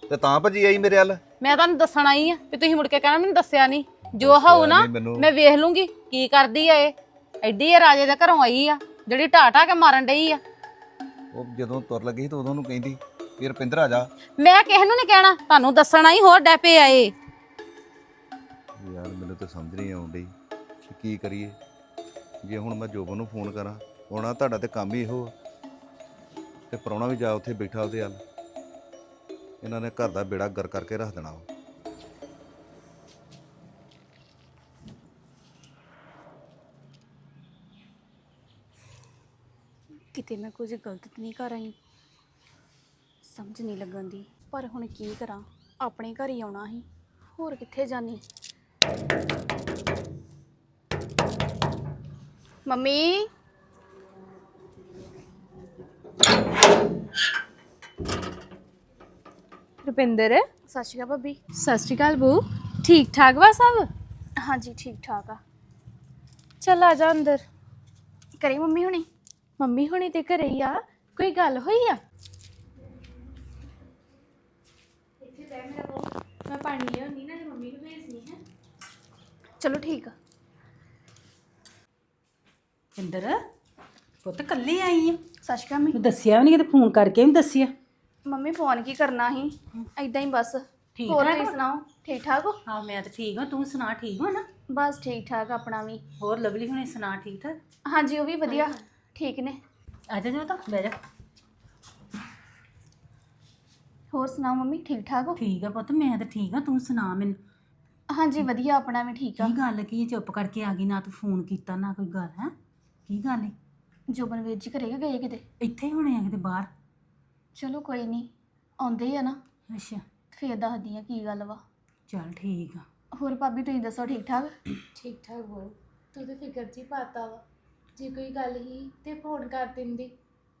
ਤੇ ਤਾਂ ਭੱਜੀ ਆਈ ਮੇਰੇ ਵੱਲ? ਮੈਂ ਤੁਹਾਨੂੰ ਦੱਸਣ ਆਈ ਆ ਵੀ ਤੁਸੀਂ ਮੁੜ ਕੇ ਕਹਿਣਾ ਮੈਨੂੰ ਦੱਸਿਆ ਨਹੀਂ ਜੋ ਹੋਊ ਨਾ ਨੀ ਮੈਨੂੰ। ਮੈਂ ਵੇਖ ਲੂੰਗੀ ਕੀ ਕਰਦੀ ਆ ਇਹ। ਐਡੀ ਇਹ ਰਾਜੇ ਦੇ ਘਰੋਂ ਆਈ ਆ ਜਿਹੜੀ ਢਾਹ ਢਾਹ ਕੇ ਮਾਰਨ ਡਈ ਆ। ਉਹ ਜਦੋਂ ਤੁਰ ਲੱਗੀ ਸੀ ਤਾਂ ਉਦੋਂ ਨੂੰ ਕਹਿੰਦੀ ਵੀ ਰੁਪਿੰਦਰ ਆ ਜਾ। ਮੈਂ ਕਿਸੇ ਨੂੰ ਨਹੀਂ ਕਹਿਣਾ ਤੁਹਾਨੂੰ ਦੱਸਣ ਆਈ ਹੋਰ ਡੈਪੇ ਆਏ ਯਾਰ ਮੈਨੂੰ ਤਾਂ ਸਮਝ ਨਹੀਂ ਆਉਂਦੀ ਕਿ ਕੀ ਕਰੀਏ। ਜੇ ਹੁਣ ਮੈਂ ਜੋਬਨ ਨੂੰ ਫੋਨ ਕਰਾਂ ਹੋਣਾ ਤੁਹਾਡਾ ਤੇ ਕੰਮ ਹੀ ਇਹੋ ਆ। ਤੇ ਪ੍ਰਾਹੁਣਾ ਵੀ ਜਾ ਉੱਥੇ ਬੈਠਾ ਉਹਦੇ ਵੱਲ। ਇਹਨਾਂ ਨੇ ਘਰ ਦਾ ਬੇੜਾ ਗਰ ਕਰਕੇ ਰੱਖ ਦੇਣਾ ਵਾ। ਕਿਤੇ ਮੈਂ ਕੁਝ ਗਲਤ ਤਾਂ ਨਹੀਂ ਕਰ ਰਹੀ ਸਮਝ ਨਹੀਂ ਲੱਗਣ ਦੀ ਪਰ ਹੁਣ ਕੀ ਕਰਾਂ? ਆਪਣੇ ਘਰ ਹੀ ਆਉਣਾ ਸੀ। ਹੋਰ ਕਿੱਥੇ ਜਾਣੀ ਮੰਮੀ? ਰੁਪਿੰਦਰ? ਸਤਿ ਸ਼੍ਰੀ ਅਕਾਲ ਭਾਬੀ। ਸਤਿ ਸ਼੍ਰੀ ਅਕਾਲ ਬੂ। ਠੀਕ ਠਾਕ ਵਾ ਸਭ? ਹਾਂਜੀ ਠੀਕ ਠਾਕ ਆ। ਚੱਲ ਆ ਜਾ ਅੰਦਰ। ਕਰੇ ਮੰਮੀ ਹੁਣੀ? ਮੰਮੀ ਹੁਣੀ ਤੇ ਘਰੇ ਹੀ ਆ। ਕੋਈ ਗੱਲ ਹੋਈ ਆ? ਮੈਂ ਪਾਣੀ ਲਿਆਉਣੀ ਨਾ ਮੰਮੀ ਨੂੰ ਭੇਜਣੀ ਹੈ। ਚਲੋ ਠੀਕ ਆ। ਇੰਦਰ ਪੁੱਤ ਕੱਲੀ ਆਈ ਆ। ਸਤਿ ਸ਼੍ਰੀ ਅਕਾਲ ਮੰਮੀ। ਤੂੰ ਦੱਸਿਆ ਵੀ ਨਹੀਂ ਕਿਤੇ ਫੋਨ ਕਰਕੇ ਵੀ ਦੱਸਿਆ? ਮੰਮੀ ਫੋਨ ਕੀ ਕਰਨਾ ਸੀ? ਐਦਾਂ ਹੀ ਬਸ। ਠੀਕ ਹੋਰ ਠਾਕ ਤੁਸੀਂ? ਸੁਣਾਓ? ਠੀਕ ਠਾਕ ਹੋ? ਹਾਂ ਮੈਂ ਤਾਂ ਠੀਕ ਹਾਂ। ਤੂੰ ਸੁਣਾ ਠੀਕ ਹੋ ਨਾ? ਬਸ ਠੀਕ ਠਾਕ ਆਪਣਾ ਵੀ। ਹੋਰ ਲਵਲੀ ਹੁਣੇ ਸੁਣਾ ਠੀਕ ਠਾਕ? ਹਾਂਜੀ ਉਹ ਵੀ ਵਧੀਆ। ਠੀਕ ਨੇ। ਆ ਜਾ ਜੋ ਤਾਂ ਬਹਿ ਜਾ। ਹੋਰ ਸੁਣਾਓ ਮੰਮੀ ਠੀਕ ਠਾਕ ਹੋ? ਠੀਕ ਆ ਪੁੱਤ ਮੈਂ ਤਾਂ ਠੀਕ ਆ ਤੂੰ ਸੁਣਾ ਮੈਨੂੰ। ਹਾਂਜੀ ਵਧੀਆ ਆਪਣਾ ਵੀ ਠੀਕ ਆ। ਕੀ ਗੱਲ ਕੀ ਚੁੱਪ ਕਰਕੇ ਆ ਗਈ ਨਾ ਤੂੰ ਫੋਨ ਕੀਤਾ ਨਾ ਕੋਈ ਗੱਲ ਹੈ? ਕੀ ਗੱਲ ਏ? ਜੋਬਨਵੀਰ ਜੀ ਘਰੇ ਗਏ ਕਿਤੇ? ਇੱਥੇ ਹੀ ਹੋਣੇ ਆ ਕਿਤੇ ਬਾਹਰ? ਚਲੋ ਕੋਈ ਨਹੀਂ ਆਉਂਦੇ ਹੀ ਆ ਨਾ। ਅੱਛਾ। ਫੇਰ ਦੱਸਦੀ ਆ ਕੀ ਗੱਲ ਵਾ। ਚੱਲ ਠੀਕ ਆ। ਹੋਰ ਭਾਬੀ ਤੁਸੀਂ ਦੱਸੋ ਠੀਕ ਠਾਕ? ਠੀਕ ਠਾਕ ਬੋਲ ਤੂੰ ਤੇ ਫਿਕਰ ਹੀ ਪਾਤਾ ਵਾ। ਜੇ ਕੋਈ ਗੱਲ ਹੀ ਤੇ ਫੋਨ ਕਰ ਦਿੰਦੀ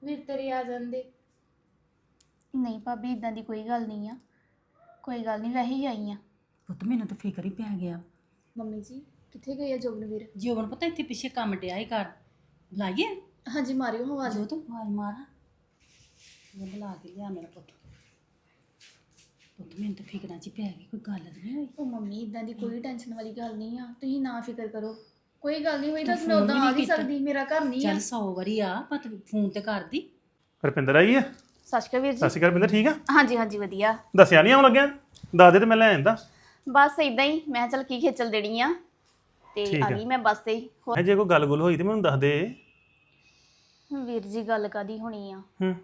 ਵੀਰ ਤੇਰੇ ਆ ਜਾਂਦੇ। ਨਹੀਂ ਭਾਬੀ ਇਦਾਂ ਦੀ ਕੋਈ ਗੱਲ ਨਹੀਂ ਆ। ਕੋਈ ਗੱਲ ਨਹੀਂ ਵੈਸੇ ਹੀ ਆਈ ਆ। ਪੁੱਤ ਮੈਨੂੰ ਤਾਂ ਫਿਕਰ ਹੀ ਪੈ ਗਿਆ। ਮੰਮੀ ਜੀ ਕਿੱਥੇ ਗਏ ਆ ਜੋਬਨਵੀਰ? ਜੀਵਨ ਪਤਾ ਇੱਥੇ ਪਿੱਛੇ ਕੰਮ ਡਿਆ ਹੀ ਕਰ ਬੁਲਾਈਏ? ਹਾਂਜੀ ਮਾਰਿਓ ਆਵਾਜ਼। ਜੋ ਤੂੰ ਮਾਰਾ। ਉਹ ਬੁਲਾ ਕੇ ਲਿਆ ਮੇਰਾ ਪੁੱਤ। ਪੁੱਤ ਮੈਨੂੰ ਤਾਂ ਫਿਕਰਾਂ ਚ ਹੀ ਪੈ ਗਈ ਕੋਈ ਗੱਲ ਤਾਂ ਨਹੀਂ ਹੋਈ। ਉਹ ਮੰਮੀ ਇਦਾਂ ਦੀ ਕੋਈ ਟੈਨਸ਼ਨ ਵਾਲੀ ਗੱਲ ਨਹੀਂ ਆ। ਤੁਸੀਂ ਨਾ ਫਿਕਰ ਕਰੋ। ਕੋਈ ਗੱਲ ਨਹੀਂ ਹੋਈ ਤਾਂ ਤੂੰ ਮੈਂ phone ਉਦਾਂ ਵੀ ਆ ਨਹੀਂ ਕੀਤਾ। ਸਕਦੀ ਮੇਰਾ ਘਰ ਨਹੀਂ ਆ। ਚੱਲ 100 ਵਾਰੀ ਆ ਪਤ ਫੋਨ ਤੇ ਕਰਦੀ। ਰੁਪਿੰਦਰ ਆਈ ਆ? ਸਤਿ ਸ਼੍ਰੀ ਅਕਾਲ ਵੀਰ ਸਤਿ ਜੀ ਸ਼੍ਰੀ ਅਕਾਲ ਰੁਪਿੰਦਰ ਠੀਕ ਆ? ਹਾਂਜੀ ਹਾਂਜੀ ਵਧੀਆ। ਦੱਸਿਆ ਨਹੀਂ ਆਉਣ ਲੱਗਿਆ? ਦੱਸ ਦੇ ਤੇ ਮੈਂ ਲੈ ਆਂਦਾ। ਬਸ ਇਦਾਂ ਹੀ ਮੈਂ ਚਲ ਕੀ ਖੇਚਲ ਦੇਣੀ ਆ? ਤੇ ਠੀਕ ਆ। ਆ। ਗਈ ਮੈਂ ਬੱਸ ਤੇ ਹੀ। ਹੋਰ? ਜੇ ਕੋਈ ਗੱਲ-ਗੁਲ ਹੋਈ ਤੇ ਮੈਨੂੰ ਦੱਸ ਦੇ। ਵੀਰ ਜੀ ਗੱਲ ਕਾਦੀ ਹੋਣੀ ਆ? ਹੂੰ।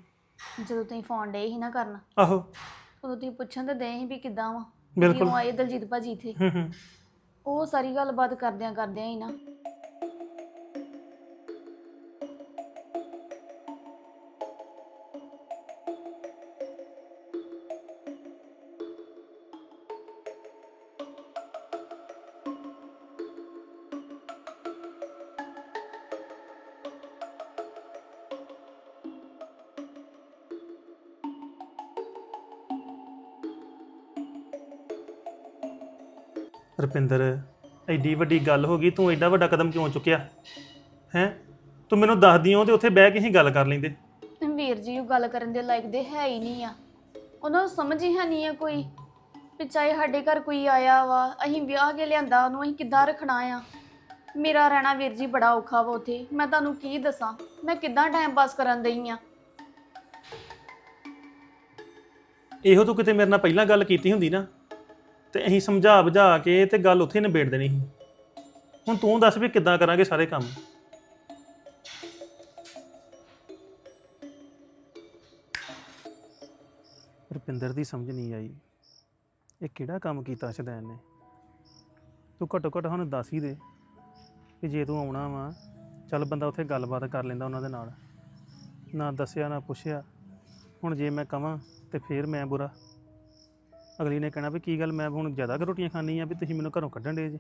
ਜਦੋਂ ਤੁਸੀਂ ਫੋਨ ਡੇ ਸੀ ਨਾ ਕਰਨ ਆਹੋ। ਉਦੋਂ ਤੁਸੀਂ ਪੁੱਛਣ ਤੇ ਦੇ ਸੀ ਵੀ ਕਿੱਦਾਂ ਵਾ? ਬਿਲਕੁਲ। ਕਿਉਂ ਆਏ ਦਲਜੀਤ ਭਾਜੀ ਇੱਥੇ? ਹੂੰ ਹੂੰ। ਉਹ ਸਾਰੀ ਗੱਲਬਾਤ ਕਰਦਿਆਂ ਕਰਦਿਆਂ ਹੀ ਨਾ ਰੁਪਿੰਦਰ ਐਡੀ ਵੱਡੀ ਗੱਲ ਹੋ ਗਈ ਤੂੰ ਐਡਾ ਵੱਡਾ ਕਦਮ ਕਿਉਂ ਚੁੱਕਿਆ? ਹੈ? ਤੂੰ ਮੈਨੂੰ ਦੱਸ ਦਿਓ ਤੇ ਉੱਥੇ ਬਹਿ ਕੇ ਹੀ ਗੱਲ ਕਰ ਲੈਂਦੇ। ਵੀਰ ਜੀ ਉਹ ਗੱਲ ਕਰਨ ਦੇ ਲਾਇਕ ਦੇ ਹੈ ਹੀ ਨਹੀਂ ਆ। ਉਹਨਾਂ ਨੂੰ ਸਮਝ ਹੀ ਹੈ ਨਹੀਂ ਆ ਕੋਈ ਵੀ ਚਾਹੇ ਸਾਡੇ ਘਰ ਕੋਈ ਆਇਆ ਵਾ ਅਸੀਂ ਵਿਆਹ ਕੇ ਲਿਆਂਦਾ ਉਹਨੂੰ ਅਸੀਂ ਕਿੱਦਾਂ ਰੱਖਣਾ ਆ? ਮੇਰਾ ਰਹਿਣਾ ਵੀਰ ਜੀ ਬੜਾ ਔਖਾ ਵਾ ਉੱਥੇ। ਮੈਂ ਤੁਹਾਨੂੰ ਕੀ ਦੱਸਾਂ? ਮੈਂ ਕਿੱਦਾਂ ਟਾਈਮ ਪਾਸ ਕਰਨ ਦਈ ਆ? ਇਹੋ ਤੂੰ ਕਿਤੇ ਮੇਰੇ ਨਾਲ ਪਹਿਲਾਂ ਗੱਲ ਕੀਤੀ ਹੁੰਦੀ ਨਾ ਤੇ ਅਸੀਂ ਸਮਝਾ ਬੁਝਾ ਕੇ ਤੇ ਗੱਲ ਉੱਥੇ ਨਿਬੇੜ ਦੇਣੀ ਸੀ। ਹੁਣ ਤੂੰ ਦੱਸ ਵੀ ਕਿੱਦਾਂ ਕਰਾਂਗੇ ਸਾਰੇ ਕੰਮ? ਰੁਪਿੰਦਰ ਦੀ ਸਮਝ ਨਹੀਂ ਆਈ। ਇਹ ਕਿਹੜਾ ਕੰਮ ਕੀਤਾ ਸ਼ਦੈਨ ਨੇ? ਤੂੰ ਘੱਟੋ ਘੱਟ ਸਾਨੂੰ ਦੱਸ ਹੀ ਦੇ ਕਿ ਜੇ ਤੂੰ ਆਉਣਾ ਵਾ, ਚੱਲ ਬੰਦਾ ਉੱਥੇ ਗੱਲਬਾਤ ਕਰ ਲੈਂਦਾ ਉਹਨਾਂ ਦੇ ਨਾਲ। ਨਾ ਦੱਸਿਆ, ਨਾ ਪੁੱਛਿਆ। ਹੁਣ ਜੇ ਮੈਂ ਕਹਾਂ ਤੇ ਫੇਰ ਮੈਂ ਬੁਰਾ। ਅਗਲੀ ਨੇ ਕਹਿਣਾ ਵੀ ਕੀ ਗੱਲ ਮੈਂ ਹੁਣ ਜ਼ਿਆਦਾ ਕਿ ਰੋਟੀਆਂ ਖਾਣੀ ਆ ਵੀ ਤੁਸੀਂ ਮੈਨੂੰ ਘਰੋਂ ਕੱਢਣ ਦੇ ਜੇ।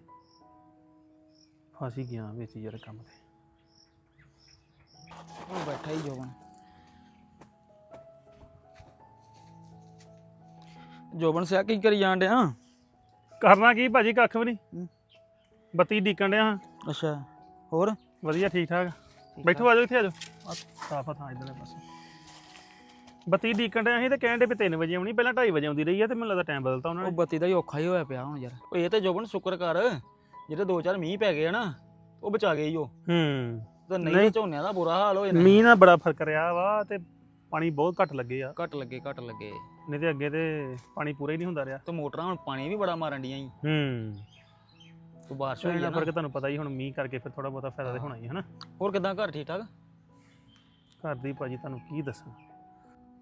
ਫਸ ਗਿਆ ਵਿੱਚ ਯਾਰ ਕੰਮ ਤੇ। ਉਹ ਬੈਠਾ ਹੀ ਜੋਬਨ। ਜੋਬਨ ਸਿਆ ਕੀ ਕਰੀ ਜਾਣ ਡਿਆ? ਕਰਨਾ ਕੀ ਭਾਜੀ ਕੱਖ ਵੀ ਨਹੀਂ। ਬੱਤੀ ਡੀਕਣ ਡਿਆ ਹਾਂ ਅੱਛਾ ਹੋਰ? ਵਧੀਆ ਠੀਕ ਠਾਕ। ਬੈਠੋ ਆਜੋ ਇੱਥੇ ਆਜੋ ਸਾਫਾ ਥਾਂ ਇਧਰਲੇ ਪਾਸੇ। ਬੱਤੀ ਡੀਕਣ ਡਿਆ ਸੀ ਤੇ ਕਹਿਣ ਦੇ ਵੀ 3 ਵਜੇ ਆਉਣੀ ਪਹਿਲਾਂ 2:30 ਵਜੇ ਆਉਂਦੀ ਰਹੀ ਆ ਤੇ ਮੈਨੂੰ ਲੱਗਦਾ ਟਾਈਮ ਬਦਲਤਾ ਉਹਨਾਂ ਉਹ ਨੇ ਬੱਤੀ ਦਾ ਹੀ ਔਖਾ ਹੀ ਹੋਇਆ ਪਿਆ ਹੁਣ ਯਾਰ। ਉਹ ਇਹ ਤੇ ਜੋਬਨ ਸ਼ੁਕਰ ਕਰ ਜਿਹੜੇ ਦੋ ਚਾਰ ਮੀਂਹ ਪੈ ਗਏ ਆ ਨਾ ਉਹ ਬਚਾ ਗਏ ਈ ਉਹ। ਹੂੰ। ਤੇ ਨਹੀਂ ਝੋਨਿਆਂ ਦਾ ਬੁਰਾ ਹਾਲ ਹੋ ਜਾਣਾ ਮੀਂਹ ਨਾਲ ਬੜਾ ਫ਼ਰਕ ਰਿਹਾ ਵਾ ਤੇ ਪਾਣੀ ਬਹੁਤ ਘੱਟ ਲੱਗੇ ਆ। ਘੱਟ ਲੱਗੇ ਘੱਟ ਲੱਗੇ। ਨਹੀਂ ਤੇ ਅੱਗੇ ਤੇ ਪਾਣੀ ਪੂਰਾ ਹੀ ਨਹੀਂ ਹੁੰਦਾ ਰਿਹਾ। ਤੇ ਮੋਟਰਾਂ ਹੁਣ ਪਾਣੀ ਵੀ ਬੜਾ ਮਾਰਨ ਡੀਆਂ ਈ। ਹੂੰ। ਤੂੰ ਬਾਰਿਸ਼ ਹੋਈ ਇਹਨਾਂ ਨਾ। ਫ਼ਰਕ ਤੁਹਾਨੂੰ ਪਤਾ ਹੀ ਹੁਣ ਮੀਂਹ ਕਰਕੇ ਫਿਰ ਥੋੜਾ ਬਹੁਤਾ ਫਾਇਦਾ ਤੇ ਹੋਣਾ ਹੀ ਹੈ ਹਨਾ? ਹੋਰ ਕਿਦਾਂ ਘਰ ਠੀਕ ਠਾਕ? ਘਰ ਦੀ ਭਾਜੀ ਤੁਹਾਨੂੰ ਕੀ ਦੱਸਾਂ?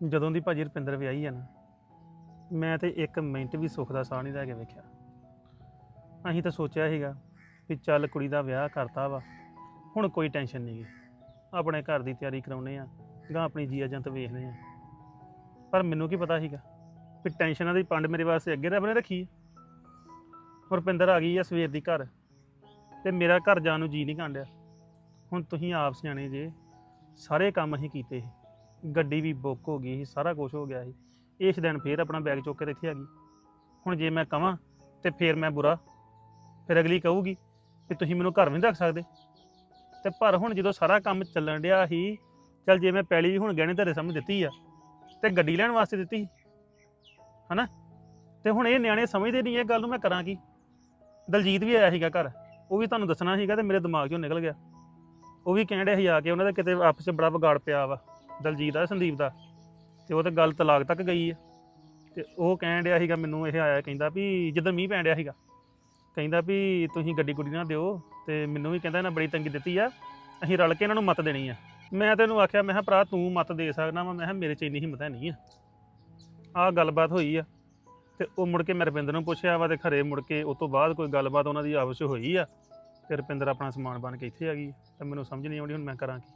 ਜਦੋਂ ਦੀ ਭਾਜੀ ਰੁਪਿੰਦਰ ਵਿਆਹੀ ਆ ਨਾ, ਮੈਂ ਤੇ ਇੱਕ ਮਿੰਟ ਵੀ ਸੁੱਖ ਦਾ ਸਾਹ ਨਹੀਂ ਲੈ ਕੇ ਵੇਖਿਆ। ਅਸੀਂ ਤਾਂ ਸੋਚਿਆ ਸੀਗਾ ਵੀ ਚੱਲ ਕੁੜੀ ਦਾ ਵਿਆਹ ਕਰਤਾ ਵਾ, ਹੁਣ ਕੋਈ ਟੈਨਸ਼ਨ ਨਹੀਂ ਗੀ। ਆਪਣੇ ਘਰ ਦੀ ਤਿਆਰੀ ਕਰਾਉਨੇ ਆ ਗਾਂ ਆਪਣੀ ਜੀ ਏਜੰਟ ਵੇਖਦੇ ਆ। ਪਰ ਮੈਨੂੰ ਕੀ ਪਤਾ ਸੀਗਾ ਵੀ ਟੈਨਸ਼ਨਾਂ ਦੀ ਪੰਡ ਮੇਰੇ ਵਾਸਤੇ ਅੱਗੇ ਰੱਬ ਨੇ ਰੱਖੀ ਹੈ ਰੁਪਿੰਦਰ ਆ ਗਈ ਆ ਸਵੇਰ ਦੀ ਘਰ, ਤੇ ਮੇਰਾ ਘਰ ਜਾਣ ਨੂੰ ਜੀ ਨਹੀਂ ਕਾਂਡਿਆ। ਹੁਣ ਤੁਸੀਂ ਆਪ ਸਿਆਣੇ ਜੇ, ਸਾਰੇ ਕੰਮ ਅਸੀਂ ਕੀਤੇ ਸੀ। ਗੱਡੀ ਵੀ ਬੁੱਕ ਹੋ ਗਈ ਸੀ, ਸਾਰਾ ਕੁਝ ਹੋ ਗਿਆ ਸੀ। ਇਸ ਦਿਨ ਫੇਰ ਆਪਣਾ ਬੈਗ ਚੁੱਕ ਕੇ ਤੇ ਇੱਥੇ ਆ ਗਈ। ਹੁਣ ਜੇ ਮੈਂ ਕਵਾਂ ਤੇ ਫੇਰ ਮੈਂ ਬੁਰਾ। ਫਿਰ ਅਗਲੀ ਕਹੂਗੀ ਕਿ ਤੁਸੀਂ ਮੈਨੂੰ ਘਰ ਵੀ ਨਹੀਂ ਰੱਖ ਸਕਦੇ। ਤੇ ਪਰ ਹੁਣ ਜਦੋਂ ਸਾਰਾ ਕੰਮ ਚੱਲਣ ਡਿਆ ਸੀ, ਚਲ ਜੇ ਮੈਂ ਪੈਲੀ ਵੀ ਹੁਣ ਗਹਿਣੇ ਧਰੇ ਸਮਝ ਦਿੱਤੀ ਆ, ਤੇ ਗੱਡੀ ਲੈਣ ਵਾਸਤੇ ਦਿੱਤੀ ਹਨਾ? ਤੇ ਹੁਣ ਇਹ ਨਿਆਣੇ ਸਮਝਦੇ ਨਹੀਂ ਇਹ ਗੱਲ ਨੂੰ ਮੈਂ ਕਰਾਂ ਕੀ? ਦਲਜੀਤ ਵੀ ਆਇਆ ਸੀਗਾ ਘਰ, ਉਹ ਵੀ ਤੁਹਾਨੂੰ ਦੱਸਣਾ ਸੀਗਾ ਤੇ ਮੇਰੇ ਦਿਮਾਗ 'ਚੋਂ ਨਿਕਲ ਗਿਆ। ਉਹ ਵੀ ਕਹਿਣ ਡਿਆ ਸੀ ਆ ਕੇ ਉਹਨਾਂ ਦਾ ਕਿਤੇ ਆਪਸ 'ਚ ਬੜਾ ਵਿਗਾੜ ਪਿਆ ਵਾ। ਦਲਜੀਤ ਦਾ ਸੰਦੀਪ ਦਾ, ਤੇ ਉਹ ਤੇ ਗੱਲ ਤਲਾਕ ਤੱਕ ਗਈ ਆ। ਤੇ ਉਹ ਕਹਿਣ ਡਿਆ ਸੀਗਾ ਮੈਨੂੰ, ਇਹ ਆਇਆ ਕਹਿੰਦਾ ਵੀ ਜਦੋਂ ਮੀਂਹ ਪੈਣ ਡਿਆ ਸੀਗਾ, ਕਹਿੰਦਾ ਵੀ ਤੁਸੀਂ ਗੱਡੀ ਗੁੱਡੀ ਨਾ ਦਿਓ, ਤੇ ਮੈਨੂੰ ਵੀ ਕਹਿੰਦਾ ਇਹਨਾਂ ਬੜੀ ਤੰਗੀ ਦਿੱਤੀ ਆ, ਅਸੀਂ ਰਲ ਕੇ ਇਹਨਾਂ ਨੂੰ ਮਤ ਦੇਣੀ ਆ। ਮੈਂ ਤੈਨੂੰ ਆਖਿਆ, ਮੈਂ ਕਿਹਾ ਭਰਾ ਤੂੰ ਮਤ ਦੇ ਸਕਦਾ ਵਾ, ਮੈਂ ਕਿਹਾ ਮੇਰੇ ਚ ਇੰਨੀ ਹਿੰਮਤ ਹੈ ਨਹੀਂ ਆ। ਆਹ ਗੱਲਬਾਤ ਹੋਈ ਆ, ਤੇ ਉਹ ਮੁੜ ਕੇ ਮੈਂ ਰੁਪਿੰਦਰ ਨੂੰ ਪੁੱਛਿਆ ਵਾ, ਤੇ ਖਰੇ ਮੁੜ ਕੇ ਉਸ ਤੋਂ ਬਾਅਦ ਕੋਈ ਗੱਲਬਾਤ ਉਹਨਾਂ ਦੀ ਆਪਸ 'ਚ ਹੋਈ ਆ, ਤੇ ਰੁਪਿੰਦਰ ਆਪਣਾ ਸਮਾਨ ਬਣ ਕੇ ਇੱਥੇ ਆ ਗਈ ਤੇ ਮੈਨੂੰ ਸਮਝ ਨਹੀਂ ਆਉਂਦੀ ਹੁਣ ਮੈਂ ਕਰਾਂ ਕੀ।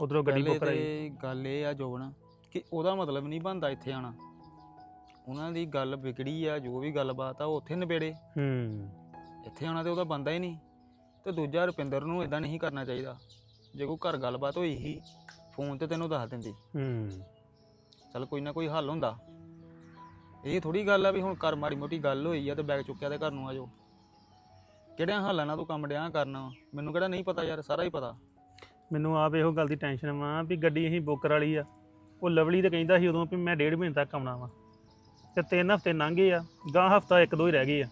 ਉਧਰੋਂ ਗੱਡੀ ਬੁੱਕ ਕਰਾਈ। ਤੇ ਗੱਲ ਇਹ ਆ ਜੋਬਨ ਕਿ ਉਹਦਾ ਮਤਲਬ ਨਹੀਂ ਬਣਦਾ ਇੱਥੇ ਆਣਾ ਉਹਨਾਂ ਦੀ ਗੱਲ ਵਿਗੜੀ ਆ ਜੋ ਵੀ ਗੱਲਬਾਤ ਆ ਉਹ ਉੱਥੇ ਨਿਬੇੜੇ। ਹੂੰ। ਇੱਥੇ ਆਉਣਾ ਤੇ ਉਹਦਾ ਬੰਦਾ ਹੀ ਨਹੀਂ। ਤੇ ਦੂਜਾ ਰੁਪਿੰਦਰ ਨੂੰ ਇਦਾਂ ਨਹੀਂ ਕਰਨਾ ਚਾਹੀਦਾ। ਜੇ ਕੋਈ ਘਰ ਗੱਲਬਾਤ ਹੋਈ ਸੀ ਫੋਨ ਤੇ ਤੈਨੂੰ ਦੱਸ ਦਿੰਦੀ। ਹੂੰ। ਚੱਲ ਕੋਈ ਨਾ ਕੋਈ ਹੱਲ ਹੁੰਦਾ। ਇਹ ਥੋੜੀ ਗੱਲ ਆ ਵੀ ਹੁਣ ਘਰ ਮਾੜੀ ਮੋਟੀ ਗੱਲ ਹੋਈ ਆ ਤੇ ਬੈਗ ਚੁੱਕਿਆ ਤੇ ਘਰ ਨੂੰ ਆ ਜਾਓ। ਕਿਹੜਿਆਂ ਹਾਲਾਂ ਨਾਲ ਤੂੰ ਕੰਮ ਡਿਆ ਕਰਨਾ? ਮੈਨੂੰ ਕਿਹੜਾ ਨਹੀਂ ਪਤਾ ਯਾਰ ਸਾਰਾ ਹੀ ਪਤਾ। ਮੈਨੂੰ ਆਪ ਇਹੋ ਗੱਲ ਦੀ ਟੈਨਸ਼ਨ ਵਾ ਵੀ ਗੱਡੀ ਅਸੀਂ ਬੁੱਕ ਕਰਾ ਲਈ ਆ। ਉਹ ਲਵਲੀ ਤਾਂ ਕਹਿੰਦਾ ਸੀ ਉਦੋਂ ਵੀ ਮੈਂ ਡੇਢ ਮਹੀਨੇ ਤੱਕ ਆਉਣਾ ਵਾ। ਤੇ ਤਿੰਨ ਹਫ਼ਤੇ ਲੰਘ ਗਏ ਆ ਗਾਂ ਹਫ਼ਤਾ ਇੱਕ ਦੋ ਹੀ ਰਹਿ ਗਏ ਆ।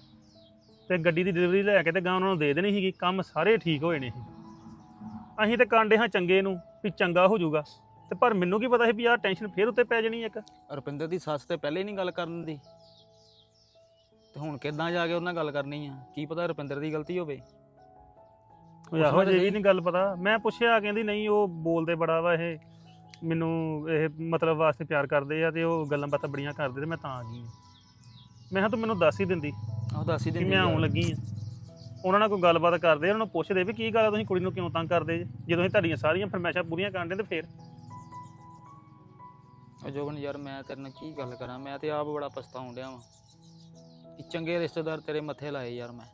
ਤੇ ਗੱਡੀ ਦੀ ਡਿਲੀਵਰੀ ਲੈ ਕੇ ਤੇ ਗਾਂ ਉਹਨਾਂ ਨੂੰ ਦੇ ਦੇਣੀ ਸੀਗੀ, ਕੰਮ ਸਾਰੇ ਠੀਕ ਹੋਏ ਨੇ ਸੀ। ਅਸੀਂ ਤੇ ਕਾਂਡੇ ਹਾਂ ਚੰਗੇ ਨੂੰ ਵੀ ਚੰਗਾ ਹੋ ਜਾਊਗਾ। ਤੇ ਪਰ ਮੈਨੂੰ ਕੀ ਪਤਾ ਸੀ ਵੀ ਆਹ ਟੈਨਸ਼ਨ ਫੇਰ ਉੱਤੇ ਪੈ ਜਾਣੀ ਇੱਕ? ਰੁਪਿੰਦਰ ਦੀ ਸੱਸ ਤੇ ਪਹਿਲੇ ਨਹੀਂ ਗੱਲ ਕਰਨ ਦੀ। ਤੇ ਹੁਣ ਕਿੱਦਾਂ ਜਾ ਕੇ ਉਹਨਾਂ ਨਾਲ ਗੱਲ ਕਰਨੀ ਆ? ਕੀ ਪਤਾ ਰੁਪਿੰਦਰ ਦੀ ਗਲਤੀ ਹੋਵੇ? ਜੇ ਵੀ ਸਹੀ। ਨਹੀਂ ਗੱਲ ਪਤਾ। ਮੈਂ ਪੁੱਛਿਆ ਕਹਿੰਦੀ ਨਹੀਂ ਉਹ ਬੋਲਦੇ ਬੜਾ ਵਾ ਇਹ। ਮੈਨੂੰ ਇਹ ਮਤਲਬ ਵਾਸਤੇ ਪਿਆਰ ਕਰਦੇ ਆ ਤੇ ਉਹ ਗੱਲਾਂ ਬਾਤਾਂ ਬੜੀਆਂ ਕਰਦੇ ਤੇ ਮੈਂ ਤਾਂ ਆ ਗਈ ਹਾਂ। ਮੈਂ ਕਿਹਾ ਤੂੰ ਮੈਨੂੰ ਦੱਸ ਹੀ ਦਿੰਦੀ ਆਹ ਦੱਸ ਹੀ ਕਿ ਦਿੰਦੀ ਮੈਂ ਆਉਣ। ਲੱਗੀ ਆ। ਉਹਨਾਂ ਨਾਲ ਕੋਈ ਗੱਲਬਾਤ ਕਰਦੇ ਆ, ਉਹਨਾਂ ਨੂੰ ਪੁੱਛਦੇ ਵੀ ਕੀ ਗੱਲ ਆ ਤੁਸੀਂ ਕੁੜੀ ਨੂੰ ਕਿਉਂ ਤੰਗ ਕਰਦੇ ਜੇ? ਜਦੋਂ ਅਸੀਂ ਤੁਹਾਡੀਆਂ ਸਾਰੀਆਂ ਫਰਮਾਇਸ਼ਾਂ ਪੂਰੀਆਂ ਕਰਦੇ ਤੇ ਫੇਰ। ਉਹ ਜੋਬਨ ਯਾਰ ਮੈਂ ਤੇਰੇ ਨਾਲ ਕੀ ਗੱਲ ਕਰਾਂ? ਮੈਂ ਤੇ ਆਪ ਬੜਾ ਪਛਤਾਉਣ ਡਿਆ ਵਾਂ। ਕਿ ਚੰਗੇ ਰਿਸ਼ਤੇਦਾਰ ਤੇਰੇ ਮੱਥੇ ਲਾਏ ਯਾਰ ਮੈਂ।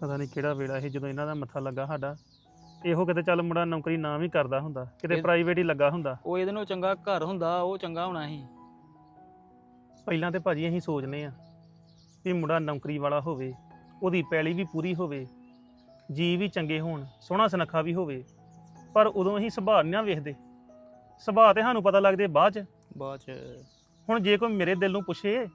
ਪਤਾ ਨਹੀਂ ਕਿਹੜਾ ਵੇਲਾ ਸੀ ਜਦੋਂ ਇਹਨਾਂ ਦਾ ਮੱਥਾ ਲੱਗਾ ਸਾਡਾ। ਇਹੋ ਕਿਤੇ ਚੱਲ ਮੁੰਡਾ ਨੌਕਰੀ ਨਾ ਵੀ ਕਰਦਾ ਹੁੰਦਾ ਕਿਤੇ ਇਹ- ਪ੍ਰਾਈਵੇਟ ਹੀ ਲੱਗਾ ਹੁੰਦਾ। ਉਹ ਇਹਦੇ ਨਾਲੋਂ ਚੰਗਾ ਘਰ ਹੁੰਦਾ ਉਹ ਚੰਗਾ ਹੋਣਾ ਸੀ। ਪਹਿਲਾਂ ਤੇ ਭਾਜੀ ਅਸੀਂ ਸੋਚਨੇ ਆ ਵੀ ਮੁੰਡਾ ਨੌਕਰੀ ਵਾਲਾ ਹੋਵੇ ਉਹਦੀ ਪੈਲੀ ਵੀ ਪੂਰੀ ਹੋਵੇ ਜੀ ਵੀ ਚੰਗੇ ਹੋਣ ਸੋਹਣਾ ਸੁਨੱਖਾ ਵੀ ਹੋਵੇ ਪਰ ਉਦੋਂ ਅਸੀਂ ਸੁਭਾਅ ਨਹੀਂ ਨਾ ਵੇਖਦੇ। ਸੁਭਾਅ ਤੇ ਸਾਨੂੰ ਪਤਾ ਲੱਗਦੇ ਬਾਅਦ ਚ। ਬਾਅਦ ਚ। ਹੁਣ ਜੇ ਕੋਈ ਮੇਰੇ ਦਿਲ ਨੂੰ ਪੁੱਛੇ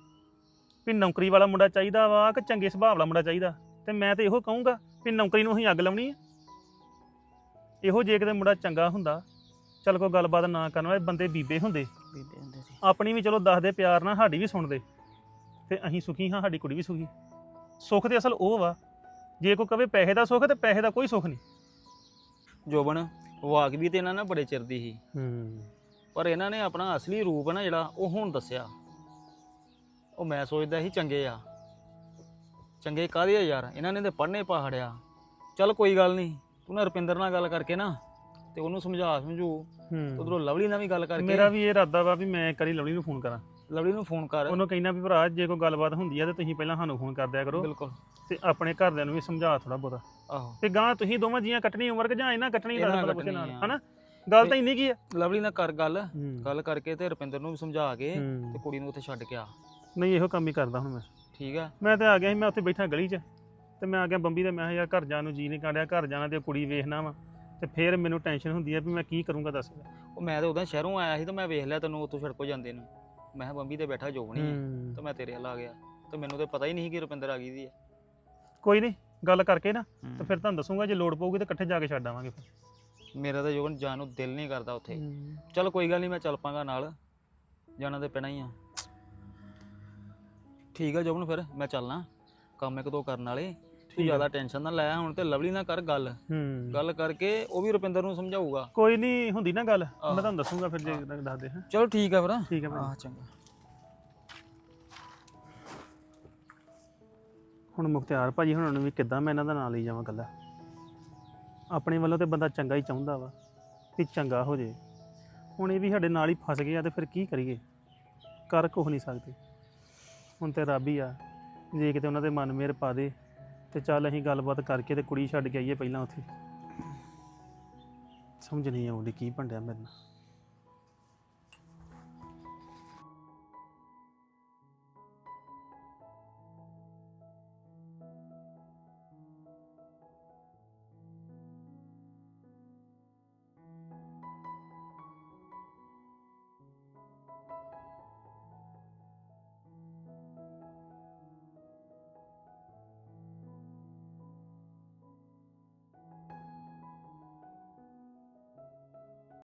ਵੀ ਨੌਕਰੀ ਵਾਲਾ ਮੁੰਡਾ ਚਾਹੀਦਾ ਵਾ ਕਿ ਚੰਗੇ ਸੁਭਾਅ ਵਾਲਾ ਮੁੰਡਾ ਚਾਹੀਦਾ ਤੇ ਮੈਂ ਤੇ ਇਹੋ ਕਹੂੰਗਾ ਵੀ ਨੌਕਰੀ ਨੂੰ ਅਸੀਂ ਅੱਗ ਲਾਉਣੀ ਹੈ ਇਹੋ ਜੇ ਕਿਤੇ ਮੁੰਡਾ ਚੰਗਾ ਹੁੰਦਾ ਚੱਲ ਕੋਈ ਗੱਲਬਾਤ ਨਾ ਕਰਨ ਵਾਲੇ ਬੰਦੇ ਬੀਬੇ ਹੁੰਦੇ। ਬੀਬੇ ਹੁੰਦੇ ਸੀ। ਆਪਣੀ ਵੀ ਚਲੋ ਦੱਸਦੇ ਪਿਆਰ ਨਾਲ ਸਾਡੀ ਵੀ ਸੁਣਦੇ ਤੇ ਅਸੀਂ ਸੁਖੀ ਹਾਂ ਸਾਡੀ ਕੁੜੀ ਵੀ ਸੁਖੀ। ਸੁੱਖ ਤੇ ਅਸਲ ਉਹ ਵਾ ਜੇ ਕੋਈ ਕਵੇ ਪੈਸੇ ਦਾ ਸੁੱਖ ਤੇ ਪੈਸੇ ਦਾ ਕੋਈ ਸੁੱਖ ਨਹੀਂ। ਜੋਬਨ ਵਾਕ ਵੀ ਤੇ ਇਹਨਾਂ ਨਾਲ ਬੜੇ ਚਿਰ ਦੀ ਸੀ। ਹੂੰ। ਪਰ ਇਹਨਾਂ ਨੇ ਆਪਣਾ ਅਸਲੀ ਰੂਪ ਨਾ ਜਿਹੜਾ ਉਹ ਹੁਣ ਦੱਸਿਆ। ਉਹ ਮੈਂ ਸੋਚਦਾ ਸੀ ਚੰਗੇ ਆ। ਚੰਗੇ ਕਾਹਦੇ ਆ ਯਾਰ? ਇਹਨਾਂ ਨੇ ਤੇ ਪੜ੍ਹਨੇ ਪਹਾੜਿਆ ਚੱਲ ਕੋਈ ਗੱਲ ਨਹੀਂ ਤੂੰ ਨਾ ਰੁਪਿੰਦਰ ਨਾਲ ਗੱਲ ਕਰਕੇ ਨਾ ਤੇ ਉਹਨੂੰ ਸਮਝਾ ਸਮਝੂ। ਹੂੰ। ਉਧਰੋਂ ਲਵਲੀ ਨਾਲ ਵੀ ਗੱਲ ਕਰਕੇ। ਮੇਰਾ ਵੀ ਇਹ ਇਰਾਦਾ ਵਾ ਵੀ ਮੈਂ ਕਰੀ ਲਵਲੀ ਨੂੰ ਫੋਨ ਕਰਾਂ। ਲਵਲੀ ਨੂੰ ਫੋਨ ਕਰ। ਉਹਨੂੰ ਕਹਿਣਾ ਵੀ ਭਰਾ ਜੇ ਕੋਈ ਗੱਲਬਾਤ ਹੁੰਦੀ ਆ ਤੇ ਤੁਸੀਂ ਪਹਿਲਾਂ ਸਾਨੂੰ ਫੋਨ ਕਰ ਦਿਆ ਕਰੋ। ਬਿਲਕੁਲ। ਤੇ ਆਪਣੇ ਘਰਦਿਆਂ ਨੂੰ ਵੀ ਸਮਝਾ ਥੋੜਾ ਬਹੁਤਾ। ਆਹੋ। ਤੇ ਗਾਂ ਤੁਸੀਂ ਦੋਵਾਂ ਜੀਆਂ ਕੱਟਣੀ ਉਮਰ ਕਿ ਜਾਂ ਇਹਨਾਂ ਕੱਟਣੀ ਇਹਨਾਂ ਦੱਸ ਪੁੱਛੇ ਨਾਲ? ਆ। ਹਨਾ? ਗੱਲ ਤਾਂ ਇੰਨੀ ਕੀ ਆ? ਲਵਲੀ ਨਾਲ ਕਰ ਗੱਲ। ਗੱਲ ਕਰਕੇ ਤੇ ਰੁਪਿੰਦਰ ਨੂੰ ਵੀ ਸਮਝਾ ਕੇ ਹੂੰ। ਤੇ ਕੁੜੀ ਨੂੰ ਉੱਥੇ ਛੱਡ ਕੇ ਆ। ਨਹੀਂ ਇਹੋ ਕੰਮ ਹੀ ਕਰਦਾ ਹੁਣ ਮੈਂ। ਠੀਕ ਆ? ਮੈਂ ਤੇ ਆ ਗਿਆ ਸੀ ਮੈਂ ਉੱਥੇ ਬੈਠਾ ਗਲੀ 'ਚ। ਤੇ ਮੈਂ ਆ ਗਿਆ ਬੰਬੀ ਤੇ ਮੈਂ ਕਿਹਾ ਯਾਰ ਘਰ ਜਾਣ ਨੂੰ ਜੀ ਨਹੀਂ ਰਿਹਾ ਘਰ ਜਾਣਾ ਤੇ ਕੁੜੀ ਵੇਖਣਾ ਵਾ। ਤੇ ਫਿਰ ਮੈਨੂੰ ਟੈਨਸ਼ਨ ਹੁੰਦੀ ਆ ਵੀ ਮੈਂ ਕੀ ਕਰੂੰਗਾ ਦੱਸ। ਉਹ ਮੈਂ ਤੇ ਉਦੋਂ ਸ਼ਹਿਰੋਂ ਆਇਆ ਸੀ ਤੇ ਮੈਂ ਵੇਖ ਲਿਆ ਤੈਨੂੰ ਉੱਥੋਂ ਛੜਕੋ ਜਾਂਦੇ ਨੂੰ। ਮੈਂ ਕਿਹਾ ਬੰਬੀ ਤੇ ਬੈਠਾ ਜੋਗਣੀ ਹੈ। ਤੇ ਮੈਂ ਤੇਰੇ ਵੱਲ ਆ ਗਿਆ। ਤੇ ਮੈਨੂੰ ਤੇ ਪਤਾ ਹੀ ਨਹੀਂ ਸੀ ਕਿ ਰੁਪਿੰਦਰ ਆ ਗਈ ਦੀ ਹੈ ਕੋਈ ਨਹੀਂ ਗੱਲ ਕਰਕੇ ਨਾ ਤੇ ਫਿਰ ਤੁਹਾਨੂੰ ਦੱਸੂਗਾ ਜੇ ਲੋੜ ਪਊਗੀ ਤੇ ਇਕੱਠੇ ਜਾ ਕੇ ਛੱਡ ਆਵਾਂਗੇ ਫਿਰ। ਮੇਰਾ ਤਾਂ ਜੋਗਨ ਜਾਣ ਨੂੰ ਦਿਲ ਨਹੀਂ ਕਰਦਾ ਉੱਥੇ। ਚਲ ਕੋਈ ਗੱਲ ਨਹੀਂ ਮੈਂ ਚੱਲ ਪਾਂਗਾ ਨਾਲ। ਜਾਣਾ ਤੇ ਪੈਣਾ ਹੀ ਆ। ਠੀਕ ਆ ਜੋਬਨ ਫਿਰ ਮੈਂ ਚੱਲਣਾ। ਕੰਮ ਇੱਕ ਦੋ ਕਰਨ ਵਾਲੇ। ਤੂੰ ਜ਼ਿਆਦਾ ਟੈਨਸ਼ਨ ਨਾ ਲੈ ਹੁਣ ਤੇ ਲਵਲੀ ਨਾਲ ਕਰ ਗੱਲ। ਹੂੰ। ਗੱਲ ਕਰਕੇ ਉਹ ਵੀ ਰੁਪਿੰਦਰ ਨੂੰ ਸਮਝਾਊਗਾ। ਕੋਈ ਨਹੀਂ ਹੁੰਦੀ ਨਾ ਗੱਲ। ਮੈਂ ਤੁਹਾਨੂੰ ਦੱਸੂਗਾ ਫਿਰ ਜੇ ਦੱਸ ਦੇ ਹਾਂ। ਚਲੋ ਠੀਕ ਆ ਫਿਰ। ਠੀਕ ਹੈ ਭਾਈ। ਆਹ ਚੰਗਾ। ਹੁਣ ਮੁਖਤਿਆਰ ਭਾਜੀ ਹੁਣਾਂ ਨੂੰ ਵੀ ਕਿੱਦਾਂ ਮੈਂ ਇਹਨਾਂ ਦਾ ਨਾਂ ਲਈ ਜਾਵਾਂ ਕੱਲਾ ਆਪਣੇ ਵੱਲੋਂ ਤੇ ਬੰਦਾ ਚੰਗਾ ਹੀ ਚਾਹੁੰਦਾ ਵਾ ਵੀ ਚੰਗਾ ਹੋ ਜੇ। ਹੁਣ ਇਹ ਵੀ ਸਾਡੇ ਨਾਲ ਹੀ ਫਸ ਗਏ ਆ ਤੇ ਫਿਰ ਕੀ ਕਰੀਏ? ਕਰ ਕੁਛ ਨਹੀਂ ਸਕਦੇ। ਹੁਣ ਤੇ ਰੱਬ ਹੀ ਆ। ਜੇ ਕਿਤੇ ਉਹਨਾਂ ਦੇ ਮਨ ਮੇਰ ਪਾ ਦੇ ਤੇ ਚੱਲ ਅਸੀਂ ਗੱਲਬਾਤ ਕਰਕੇ ਤੇ ਕੁੜੀ ਛੱਡ ਕੇ ਆਈਏ ਪਹਿਲਾਂ ਉੱਥੇ। ਸਮਝ ਨਹੀਂ ਆਉਂਦੀ ਕੀ ਭੰਡਿਆ ਮੇਰੇ ਨਾਲ।